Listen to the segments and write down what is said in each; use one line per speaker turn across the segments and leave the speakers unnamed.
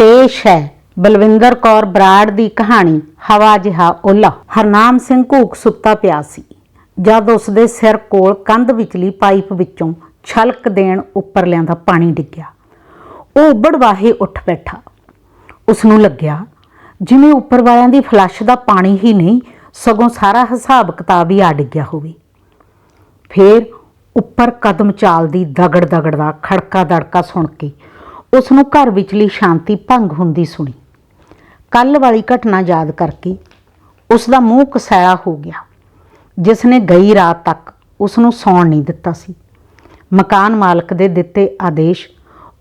ਪੇਸ਼ ਹੈ। ਬਲਵਿੰਦਰ ਕੌਰ ਬਰਾੜ ਦੀ ਕਹਾਣੀ, ਹਵਾ ਜਿਹਾ ਓਲਾ। ਹਰਨਾਮ ਸਿੰਘ ਘੂਕ ਸੁੱਤਾ ਪਿਆ ਸੀ। ਜਦ ਉਸ ਦੇ ਸਿਰ ਕੋਲ ਕੰਧ ਵਿਚਲੀ ਪਾਈਪ ਵਿੱਚੋਂ ਛਲਕ ਦੇਣ ਉੱਪਰਲਿਆਂ ਦਾ ਪਾਣੀ ਡਿੱਗਿਆ। ਉਹ ਉੱਬੜ ਵਾਹੇ ਉੱਠ ਬੈਠਾ। ਉਸ ਨੂੰ ਲੱਗਿਆ, ਜਿਵੇਂ ਉੱਪਰ ਵਾਲਿਆਂ ਦੀ ਫਲੱਸ਼ ਦਾ ਪਾਣੀ ਹੀ ਨਹੀਂ, ਸਗੋਂ ਸਾਰਾ ਹਿਸਾਬ ਕਿਤਾਬ ਹੀ ਆ ਡਿੱਗਿਆ ਹੋਵੇ। ਫੇਰ ਉੱਪਰ ਕਦਮ ਚਾਲਦੀ ਦਗੜ ਦਗੜ ਦਾ ਖੜਕਾ ਦੜਕਾ ਸੁਣ ਕੇ ਉਸ ਨੂੰ ਘਰ ਵਿਚਲੀ ਸ਼ਾਂਤੀ ਭੰਗ ਹੁੰਦੀ ਸੁਣੀ। ਕੱਲ ਵਾਲੀ ਘਟਨਾ ਯਾਦ ਕਰਕੇ ਉਸ ਦਾ ਮੂੰਹ ਕਸੈਲਾ ਹੋ ਗਿਆ ਜਿਸ ਨੇ ਗਈ ਰਾਤ ਤੱਕ ਉਸ ਨੂੰ ਸੌਣ ਨਹੀਂ ਦਿੱਤਾ ਸੀ। ਮਕਾਨ ਮਾਲਕ ਦੇ ਦਿੱਤੇ ਆਦੇਸ਼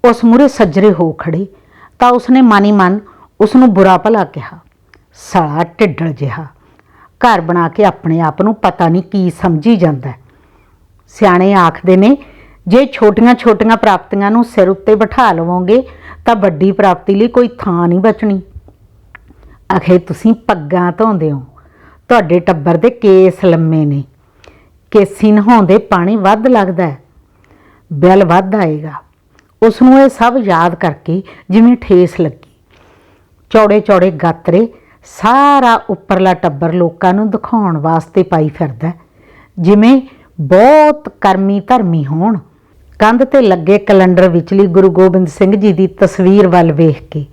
ਉਸ ਮੂਰੇ ਸੱਜਰੇ ਹੋ ਖੜੇ ਤਾਂ ਉਸਨੇ ਮਾਨੀ ਮਨ ਉਸ ਨੂੰ ਬੁਰਾ ਭਲਾ ਕਿਹਾ, ਸਾਲਾ ਢਿੱਡਲ ਜਿਹਾ, ਘਰ ਬਣਾ ਕੇ ਆਪਣੇ ਆਪ ਨੂੰ ਪਤਾ ਨਹੀਂ ਕੀ ਸਮਝੀ ਜਾਂਦਾ ਸਿਆਣੇ ਆਖਦੇ ਨੇ ਜੇ ਛੋਟੀਆਂ-ਛੋਟੀਆਂ ਪ੍ਰਾਪਤੀਆਂ ਨੂੰ ਸਿਰ ਉੱਤੇ ਬਿਠਾ ਲਵੋਗੇ, ਤਾਂ ਵੱਡੀ ਪ੍ਰਾਪਤੀ ਲਈ ਕੋਈ ਥਾਂ ਨਹੀਂ ਬਚਣੀ। ਅਖੇ, ਤੁਸੀਂ ਪੱਗਾਂ ਧੋਂਦੇ ਹੋ। ਤੁਹਾਡੇ ਟੱਬਰ ਦੇ ਕੇਸ ਲੰਮੇ ਨੇ। ਕੇਸੀ ਨਹਾਉਂਦੇ ਪਾਣੀ ਵੱਧ ਲੱਗਦਾ ਹੈ। ਬਿੱਲ ਵੱਧ ਆਏਗਾ। ਉਸ ਨੂੰ ਇਹ ਸਭ ਯਾਦ ਕਰਕੇ ਜਿਵੇਂ ਠੇਸ ਲੱਗੀ। ਚੌੜੇ ਚੌੜੇ ਗਾਤਰੇ ਸਾਰਾ ਉੱਪਰਲਾ ਟੱਬਰ ਲੋਕਾਂ ਨੂੰ ਦਿਖਾਉਣ ਵਾਸਤੇ ਪਾਈ ਫਿਰਦਾ ਜਿਵੇਂ ਬਹੁਤ ਕਰਮੀ ਧਰਮੀ ਹੋਣ। ਕੰਧ ਤੇ ਲੱਗੇ ਕੈਲੰਡਰ ਵਿਚਲੀ ਗੁਰੂ ਗੋਬਿੰਦ ਸਿੰਘ ਜੀ ਦੀ ਤਸਵੀਰ ਵੱਲ ਵੇਖ ਕੇ,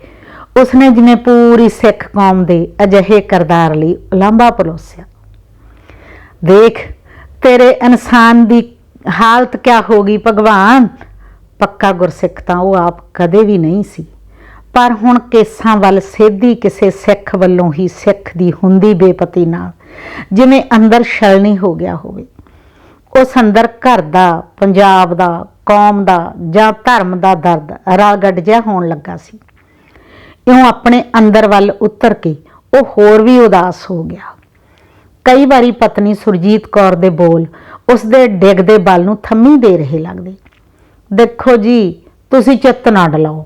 ਉਸਨੇ ਜਿਵੇਂ ਪੂਰੀ ਸਿੱਖ ਕੌਮ ਦੇ ਅਜਿਹੇ ਕਰਦਾਰ ਲਈ ਉਲਾਂਭਾ ਪਲੋਸਿਆ। ਦੇਖ, ਤੇਰੇ ਇਨਸਾਨ ਦੀ ਹਾਲਤ ਕਿਆ ਹੋ ਗਈ ਭਗਵਾਨ? ਪੱਕਾ ਗੁਰਸਿੱਖ ਤਾਂ ਉਹ ਆਪ ਕਦੇ ਵੀ ਨਹੀਂ ਸੀ। ਪਰ ਹੁਣ ਕੇਸਾਂ ਵੱਲ ਸੇਧੀ ਕਿਸੇ ਸਿੱਖ ਵੱਲੋਂ ਹੀ ਸਿੱਖ ਦੀ ਹੁੰਦੀ ਬੇਪਤੀ ਨਾਲ, ਜਿਵੇਂ ਅੰਦਰ ਛਲਣੀ ਹੋ ਗਿਆ ਹੋਵੇ। ਉਸ ਅੰਦਰ ਘਰ ਦਾ, ਪੰਜਾਬ ਦਾ, ਕੌਮ ਦਾ ਜਾਂ ਧਰਮ ਦਾ ਦਰਦ ਰਾਗੜ ਜਿਹਾ ਹੋਣ ਲੱਗਾ ਸੀ। ਇਉਂ ਆਪਣੇ ਅੰਦਰ ਵੱਲ ਉਤਰ ਕੇ ਉਹ ਹੋਰ ਵੀ ਉਦਾਸ ਹੋ ਗਿਆ। ਕਈ ਵਾਰੀ ਪਤਨੀ ਸੁਰਜੀਤ ਕੌਰ ਦੇ ਬੋਲ ਉਸ ਦੇ ਡਿੱਗਦੇ ਬਲ ਨੂੰ ਥੰਮੀ ਦੇ ਰਹੇ ਲੱਗਦੇ। ਦੇਖੋ ਜੀ, ਤੁਸੀਂ ਚਿੱਤ ਨਾ ਡਲਾਓ।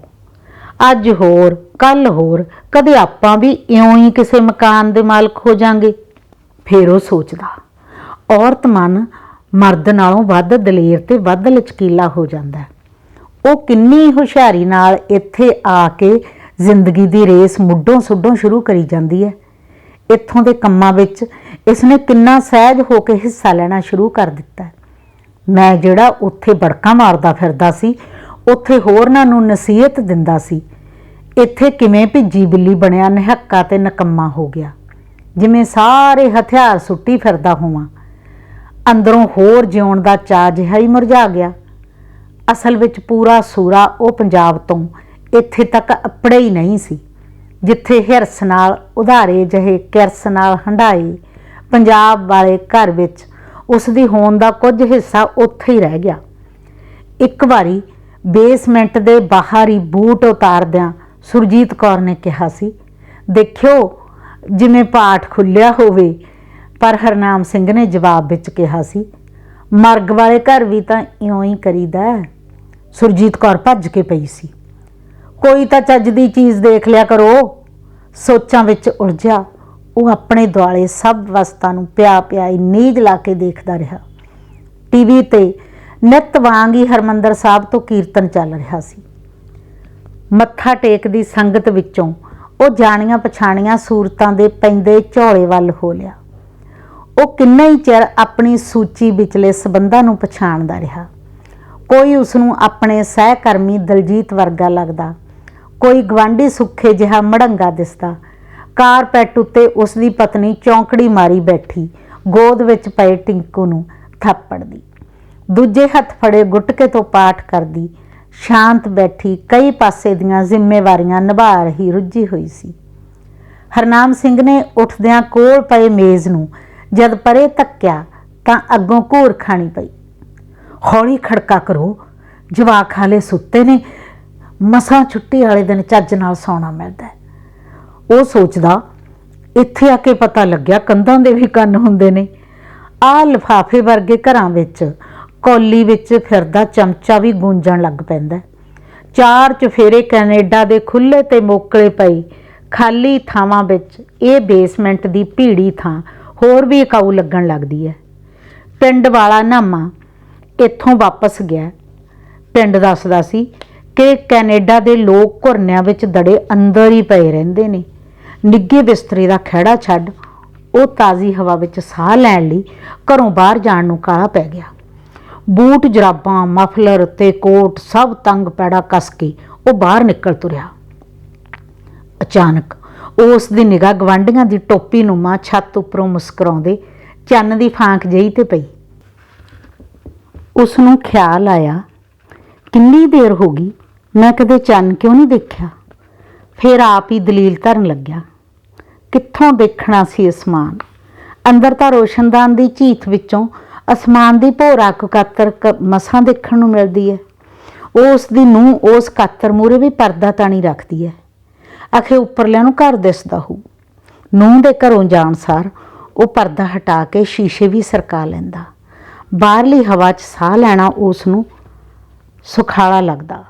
ਅੱਜ ਹੋਰ ਕੱਲ ਹੋਰ, ਕਦੇ ਆਪਾਂ ਵੀ ਇਉਂ ਹੀ ਕਿਸੇ ਮਕਾਨ ਦੇ ਮਾਲਕ ਹੋ ਜਾਾਂਗੇ। ਫਿਰ ਉਹ ਸੋਚਦਾ, ਔਰਤ ਮਨ ਮਰਦ ਨਾਲੋਂ ਵੱਧ ਦਲੇਰ ਤੇ ਵੱਧ ਲਚਕੀਲਾ ਹੋ ਜਾਂਦਾ ਹੈ। ਉਹ ਕਿੰਨੀ ਹੁਸ਼ਿਆਰੀ ਨਾਲ ਇੱਥੇ ਆ ਕੇ ਜ਼ਿੰਦਗੀ ਦੀ ਰੇਸ ਮੁੱਢੋਂ ਸੁੱਢੋਂ ਸ਼ੁਰੂ ਕਰੀ ਜਾਂਦੀ ਹੈ। ਇੱਥੋਂ ਦੇ ਕੰਮਾਂ ਵਿੱਚ ਇਸਨੇ ਕਿੰਨਾ ਸਹਿਜ ਹੋ ਕੇ ਹਿੱਸਾ ਲੈਣਾ ਸ਼ੁਰੂ ਕਰ ਦਿੱਤਾ ਮੈਂ ਜਿਹੜਾ ਉੱਥੇ ਬੜਕਾ ਮਾਰਦਾ ਫਿਰਦਾ ਸੀ, ਉੱਥੇ ਹੋਰਨਾਂ ਨੂੰ ਨਸੀਹਤ ਦਿੰਦਾ ਸੀ। ਇੱਥੇ ਕਿਵੇਂ ਭਿੱਜੀ ਬਿੱਲੀ ਬਣਿਆ, ਨਿਹੱਕਾ ਤੇ ਨਕੰਮਾ ਹੋ ਗਿਆ। ਜਿਵੇਂ ਸਾਰੇ ਹਥਿਆਰ ਸੁੱਟੀ ਫਿਰਦਾ ਹੋਵਾਂ ਅੰਦਰੋਂ ਹੋਰ ਜਿਉਣ ਦਾ ਚਾਅ ਜਿਹਾ ਹੀ ਮੁਰਝਾ ਗਿਆ। ਅਸਲ ਵਿੱਚ ਪੂਰਾ ਸੂਰਾ ਉਹ ਪੰਜਾਬ ਤੋਂ ਇੱਥੇ ਤੱਕ ਅਪੜੇ ਹੀ ਨਹੀਂ ਸੀ, ਜਿੱਥੇ ਹਿਰਸ ਨਾਲ, ਉਧਾਰੇ ਜਹੇ ਕਿਰਸ ਨਾਲ ਹੰਡਾਈ ਪੰਜਾਬ ਵਾਲੇ ਘਰ ਵਿੱਚ ਉਸ ਦੀ ਹੋਣ ਦਾ ਕੁਝ ਹਿੱਸਾ ਉੱਥੇ ਹੀ ਰਹਿ ਗਿਆ। ਇੱਕ ਵਾਰੀ ਬੇਸਮੈਂਟ ਦੇ ਬਾਹਰ ਹੀ ਬੂਟ ਉਤਾਰਦਿਆਂ ਸੁਰਜੀਤ ਕੌਰ ਨੇ ਕਿਹਾ ਸੀ, ਦੇਖਿਓ, ਜਿਵੇਂ ਪਾਠ ਖੁੱਲਿਆ ਹੋਵੇ ਪਰ ਹਰਨਾਮ ਸਿੰਘ ਨੇ ਜਵਾਬ ਵਿੱਚ ਕਿਹਾ ਸੀ, ਮਰਗ ਵਾਲੇ ਘਰ ਵੀ ਤਾਂ ਇਉਂ ਹੀ ਕਰੀਦਾ ਹੈ। ਸੁਰਜੀਤ ਕੌਰ ਭੱਜ ਕੇ ਪਈ ਸੀ। ਕੋਈ ਤਾਂ ਚੱਜ ਦੀ ਚੀਜ਼ ਦੇਖ ਲਿਆ ਕਰੋ। ਸੋਚਾਂ ਵਿੱਚ ਉਲਝਿਆ, ਉਹ ਆਪਣੇ ਦੁਆਲੇ ਸਭ ਵਸਤਾਂ ਨੂੰ ਪਿਆ ਪਿਆ ਹੀ ਨੀਝ ਲਾ ਕੇ ਦੇਖਦਾ ਰਿਹਾ। ਟੀਵੀ ਤੇ ਨਿਤ ਵਾਂਗ ਹੀ ਹਰਮੰਦਰ ਸਾਹਿਬ ਤੋਂ ਕੀਰਤਨ ਚੱਲ ਰਿਹਾ ਸੀ। ਮੱਥਾ ਟੇਕਦੀ ਸੰਗਤ ਵਿੱਚੋਂ ਉਹ ਜਾਣੀਆਂ ਪਛਾਣੀਆਂ ਸੂਰਤਾਂ ਦੇ ਪੈਂਦੇ ਝੋਲੇ ਵੱਲ ਹੋ ਲਿਆ। ਉਹ ਕਿੰਨਾ ਹੀ ਚਿਰ ਆਪਣੀ ਸੂਚੀ ਵਿਚਲੇ ਸਬੰਧਾਂ ਨੂੰ ਪਛਾਣਦਾ ਰਿਹਾ। ਕੋਈ ਉਸ ਨੂੰ ਆਪਣੇ ਸਹਿਕਰਮੀ ਦਲਜੀਤ ਵਰਗਾ ਲੱਗਦਾ, ਕੋਈ ਗਵਾਂਢੀ ਸੁੱਖੇ ਜਿਹਾ ਮੜੰਗਾ ਦਿਸਦਾ। ਕਾਰਪੈਟ ਉੱਤੇ ਉਸ ਦੀ ਪਤਨੀ ਚੌਂਕੜੀ ਮਾਰੀ ਬੈਠੀ, ਗੋਦ ਵਿੱਚ ਪਏ ਟਿੰਕੂ ਨੂੰ ਥੱਪੜਦੀ। ਦੂਜੇ ਹੱਥ ਫੜੇ ਗੁਟਕੇ ਤੋਂ ਪਾਠ ਕਰਦੀ, ਸ਼ਾਂਤ ਬੈਠੀ ਕਈ ਪਾਸੇ ਦੀਆਂ ਜ਼ਿੰਮੇਵਾਰੀਆਂ ਨਿਭਾ ਰਹੀ ਰੁੱਝੀ ਹੋਈ ਸੀ। ਹਰਨਾਮ ਸਿੰਘ ਨੇ ਉੱਠਦਿਆਂ ਕੋਲ ਪਏ ਮੇਜ਼ ਨੂੰ ਜਦ ਪਰੇ ਤੱਕਿਆ ਤਾਂ ਅੱਗੋਂ ਘੂਰ ਖਾਣੀ ਪਈ। ਹੌਲੀ ਖੜਕਾ ਕਰੋ, ਜਵਾਕ ਹਾਲੇ ਸੁੱਤੇ ਨੇ, ਮਸਾਂ ਛੁੱਟੀ ਵਾਲੇ ਦਿਨ ਚੱਜ ਨਾਲ ਸੌਣਾ ਮਿਲਦਾ ਉਹ ਸੋਚਦਾ, ਇੱਥੇ ਆ ਕੇ ਪਤਾ ਲੱਗਿਆ ਕੰਧਾਂ ਦੇ ਵੀ ਕੰਨ ਹੁੰਦੇ ਨੇ। ਆ ਲਿਫਾਫੇ ਵਰਗੇ ਘਰਾਂ ਵਿੱਚ, ਕੌਲੀ ਵਿੱਚ ਫਿਰਦਾ ਚਮਚਾ ਵੀ ਗੂੰਜਣ ਲੱਗ ਪੈਂਦਾ ਚਾਰ ਚਫੇਰੇ ਕੈਨੇਡਾ ਦੇ ਖੁੱਲੇ ਤੇ ਮੋਕਲੇ ਪਈ, ਖਾਲੀ ਥਾਵਾਂ ਵਿੱਚ ਇਹ ਬੇਸਮੈਂਟ ਦੀ ਭੀੜੀ ਥਾਂ ਹੋਰ ਵੀ ਇਕਾਊ ਲੱਗਣ ਲੱਗਦੀ ਹੈ ਪਿੰਡ ਵਾਲਾ ਨਾਮਾ ਇੱਥੋਂ ਵਾਪਸ ਗਿਆ। ਪਿੰਡ ਦੱਸਦਾ ਸੀ ਕਿ ਕੈਨੇਡਾ ਦੇ ਲੋਕ ਘੁਰਨਿਆਂ ਵਿੱਚ ਦੜੇ ਅੰਦਰ ਹੀ ਪਏ ਰਹਿੰਦੇ ਨੇ। ਨਿੱਗੇ ਬਿਸਤਰੇ ਦਾ ਖਹਿੜਾ ਛੱਡ ਉਹ ਤਾਜ਼ੀ ਹਵਾ ਵਿੱਚ ਸਾਹ ਲੈਣ ਲਈ ਘਰੋਂ ਬਾਹਰ ਜਾਣ ਨੂੰ ਕਾਲਾ ਪੈ ਗਿਆ। ਬੂਟ, ਜਰਾਬਾਂ, ਮਫਲਰ ਤੇ ਕੋਟ ਸਭ ਤੰਗ ਪੈੜਾ ਕੱਸ ਕੇ ਉਹ ਬਾਹਰ ਨਿਕਲ ਤੁਰਿਆ। ਅਚਾਨਕ ਉਸ ਦੀ ਨਿਗਾਹ ਗਵਾਂਢੀਆਂ ਦੀ ਟੋਪੀ ਨੂੰ ਮਾਂ ਛੱਤ ਉੱਪਰੋਂ ਮੁਸਕਰਾਉਂਦੇ ਚੰਨ ਦੀ ਫਾਂਕ ਜਿਹੀ ਤੇ ਪਈ। ਉਸ ਨੂੰ ਖਿਆਲ ਆਇਆ, ਕਿੰਨੀ ਦੇਰ ਹੋ ਗਈ? ਮੈਂ ਕਦੇ ਚੰਨ ਕਿਉਂ ਨਹੀਂ ਦੇਖਿਆ? ਫਿਰ ਆਪ ਹੀ ਦਲੀਲ ਧਰਨ ਲੱਗਿਆ। ਕਿੱਥੋਂ ਦੇਖਣਾ ਸੀ ਅਸਮਾਨ? ਅੰਦਰ ਤਾਂ ਰੋਸ਼ਨਦਾਨ ਦੀ ਝੀਥ ਵਿੱਚੋਂ ਅਸਮਾਨ ਦੀ ਭੋਰਾ ਕੁਕਾਤਰ ਮਸਾਂ ਦੇਖਣ ਨੂੰ ਮਿਲਦੀ ਹੈ। ਉਸ ਦੀ ਨੂੰ ਉਸ ਕਾਤਰ ਮੂਰੇ ਵੀ ਪਰਦਾ ਤਾਣੀ ਰੱਖਦੀ ਹੈ। ਆਖੇ ਉੱਪਰਲਿਆਂ ਨੂੰ ਘਰ ਦਿਸਦਾ ਹੋਊ। ਨੂੰਹ ਦੇ ਘਰੋਂ ਜਾਣ ਸਾਰ ਉਹ ਪਰਦਾ ਹਟਾ ਕੇ ਸ਼ੀਸ਼ੇ ਵੀ ਸਰਕਾ ਲੈਂਦਾ। ਬਾਹਰਲੀ ਹਵਾ 'ਚ ਸਾਹ ਲੈਣਾ ਉਸ ਨੂੰ ਸੁਖਾਲਾ ਲੱਗਦਾ।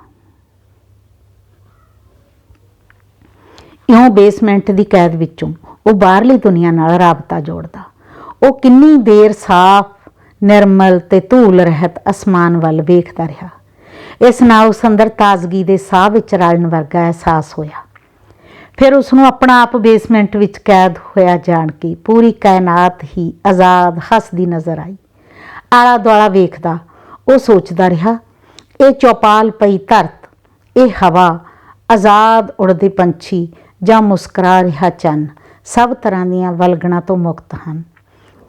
ਇਉਂ ਬੇਸਮੈਂਟ ਦੀ ਕੈਦ ਵਿੱਚੋਂ ਉਹ ਬਾਹਰਲੀ ਦੁਨੀਆ ਨਾਲ ਰਾਬਤਾ ਜੋੜਦਾ। ਉਹ ਕਿੰਨੀ ਦੇਰ ਸਾਫ਼, ਨਿਰਮਲ ਤੇ ਧੂਲ ਰਹਿਤ ਅਸਮਾਨ ਵੱਲ ਵੇਖਦਾ ਰਿਹਾ। ਇਸ ਨਾਲ ਉਸ ਅੰਦਰ ਤਾਜ਼ਗੀ ਦੇ ਸਾਹ ਵਿੱਚ ਰਲਣ ਵਰਗਾ ਅਹਿਸਾਸ ਹੋਇਆ। ਫਿਰ ਉਸ ਨੂੰ ਆਪਣਾ ਆਪ ਬੇਸਮੈਂਟ ਵਿੱਚ ਕੈਦ ਹੋਇਆ ਜਾਣ ਕੇ ਪੂਰੀ ਕਾਇਨਾਤ ਹੀ ਆਜ਼ਾਦ ਹੱਸਦੀ ਨਜ਼ਰ ਆਈ। ਆਲਾ ਦੁਆਲਾ ਵੇਖਦਾ, ਉਹ ਸੋਚਦਾ ਰਿਹਾ, ਇਹ ਚੌਪਾਲ ਪਈ ਧਰਤ, ਇਹ ਹਵਾ, ਆਜ਼ਾਦ ਉੜਦੇ ਪੰਛੀ ਜਾਂ ਮੁਸਕਰਾ ਰਿਹਾ ਚੰਨ, ਸਭ ਤਰ੍ਹਾਂ ਦੀਆਂ ਵਲਗਣਾ ਤੋਂ ਮੁਕਤ ਹਨ।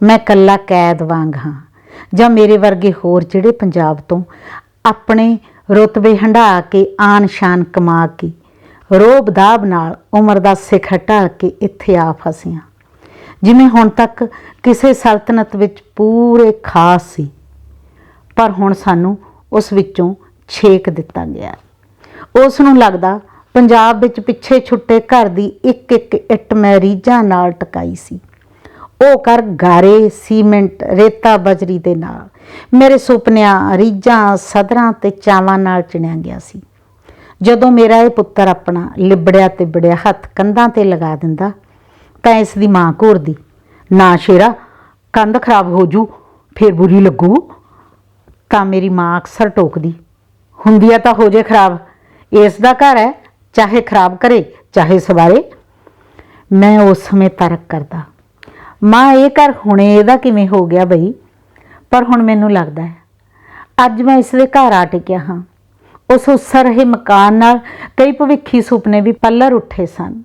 ਮੈਂ ਕੱਲਾ ਕੈਦ ਵਾਂਗ ਹਾਂ, ਜਾਂ ਮੇਰੇ ਵਰਗੇ ਹੋਰ ਜਿਹੜੇ ਪੰਜਾਬ ਤੋਂ ਆਪਣੇ ਰੁਤਬੇ ਹੰਢਾ ਕੇ ਆਨ ਸ਼ਾਨ ਕਮਾ ਕੇ ਰੋਬਦਾਬ ਨਾਲ ਉਮਰ ਦਾ ਸਿਖਰ ਢਾਲ ਕੇ ਇੱਥੇ ਆ ਫਸੀਆਂ। ਜਿਵੇਂ ਹੁਣ ਤੱਕ ਕਿਸੇ ਸਲਤਨਤ ਵਿੱਚ ਪੂਰੇ ਖਾਸ ਸੀ, ਪਰ ਹੁਣ ਸਾਨੂੰ ਉਸ ਵਿੱਚੋਂ ਛੇਕ ਦਿੱਤਾ ਗਿਆ ਉਸ ਨੂੰ ਲੱਗਦਾ ਪੰਜਾਬ ਵਿੱਚ ਪਿੱਛੇ ਛੁੱਟੇ ਘਰ ਦੀ ਇੱਕ ਇੱਕ ਇੱਟ ਮੈਂ ਰੀਝਾਂ ਨਾਲ ਟਕਾਈ ਸੀ। ਉਹ ਕਰ ਗਾਰੇ, ਸੀਮੈਂਟ, ਰੇਤਾ ਬਜਰੀ ਦੇ ਨਾਲ। ਮੇਰੇ ਸੁਪਨਿਆਂ ਰੀਝਾਂ ਸਦਰਾਂ ਤੇ ਚਾਵਾਂ ਨਾਲ ਚਿਣਿਆ ਗਿਆ ਸੀ। ਜਦੋਂ ਮੇਰਾ ਇਹ ਪੁੱਤਰ ਆਪਣਾ ਲਿਬੜਿਆ ਤੇ ਹੱਥ ਕੰਧਾਂ ਤੇ ਲਗਾ ਦਿੰਦਾ, ਤਾਂ ਇਸ ਦੀ ਮਾਂ ਘੋਰਦੀ ਨਾ ਸ਼ੇਰਾ, ਕੰਧ ਖਰਾਬ ਹੋ ਜੂ, ਫਿਰ ਬੁਰੀ ਲੱਗੂ। ਤਾਂ ਮੇਰੀ ਮਾਂ ਅਕਸਰ ਟੋਕਦੀ ਹੁੰਦੀ ਆ ਤਾਂ ਹੋ ਜੇ ਖਰਾਬ, ਇਸ ਦਾ ਘਰ ਹੈ, ਚਾਹੇ ਖਰਾਬ ਕਰੇ, ਚਾਹੇ ਸਵਾਰੇ। ਮੈਂ ਉਸ ਸਮੇਂ ਤਰਕ ਕਰਦਾ। ਮਾਂ, ਇਹ ਘਰ ਹੁਣੇ ਇਹਦਾ ਕਿਵੇਂ ਹੋ ਗਿਆ ਬਈ? ਪਰ ਹੁਣ ਮੈਨੂੰ ਲੱਗਦਾ ਹੈ, ਅੱਜ ਮੈਂ ਇਸ ਦੇ ਘਰ ਆ ਟਿਕਿਆ ਹਾਂ। ਉਸ ਉਸਰ ਰਹੇ ਮਕਾਨ ਨਾਲ ਕਈ ਭਵਿੱਖੀ ਸੁਪਨੇ ਵੀ ਪੱਲਰ ਉੱਠੇ ਸਨ।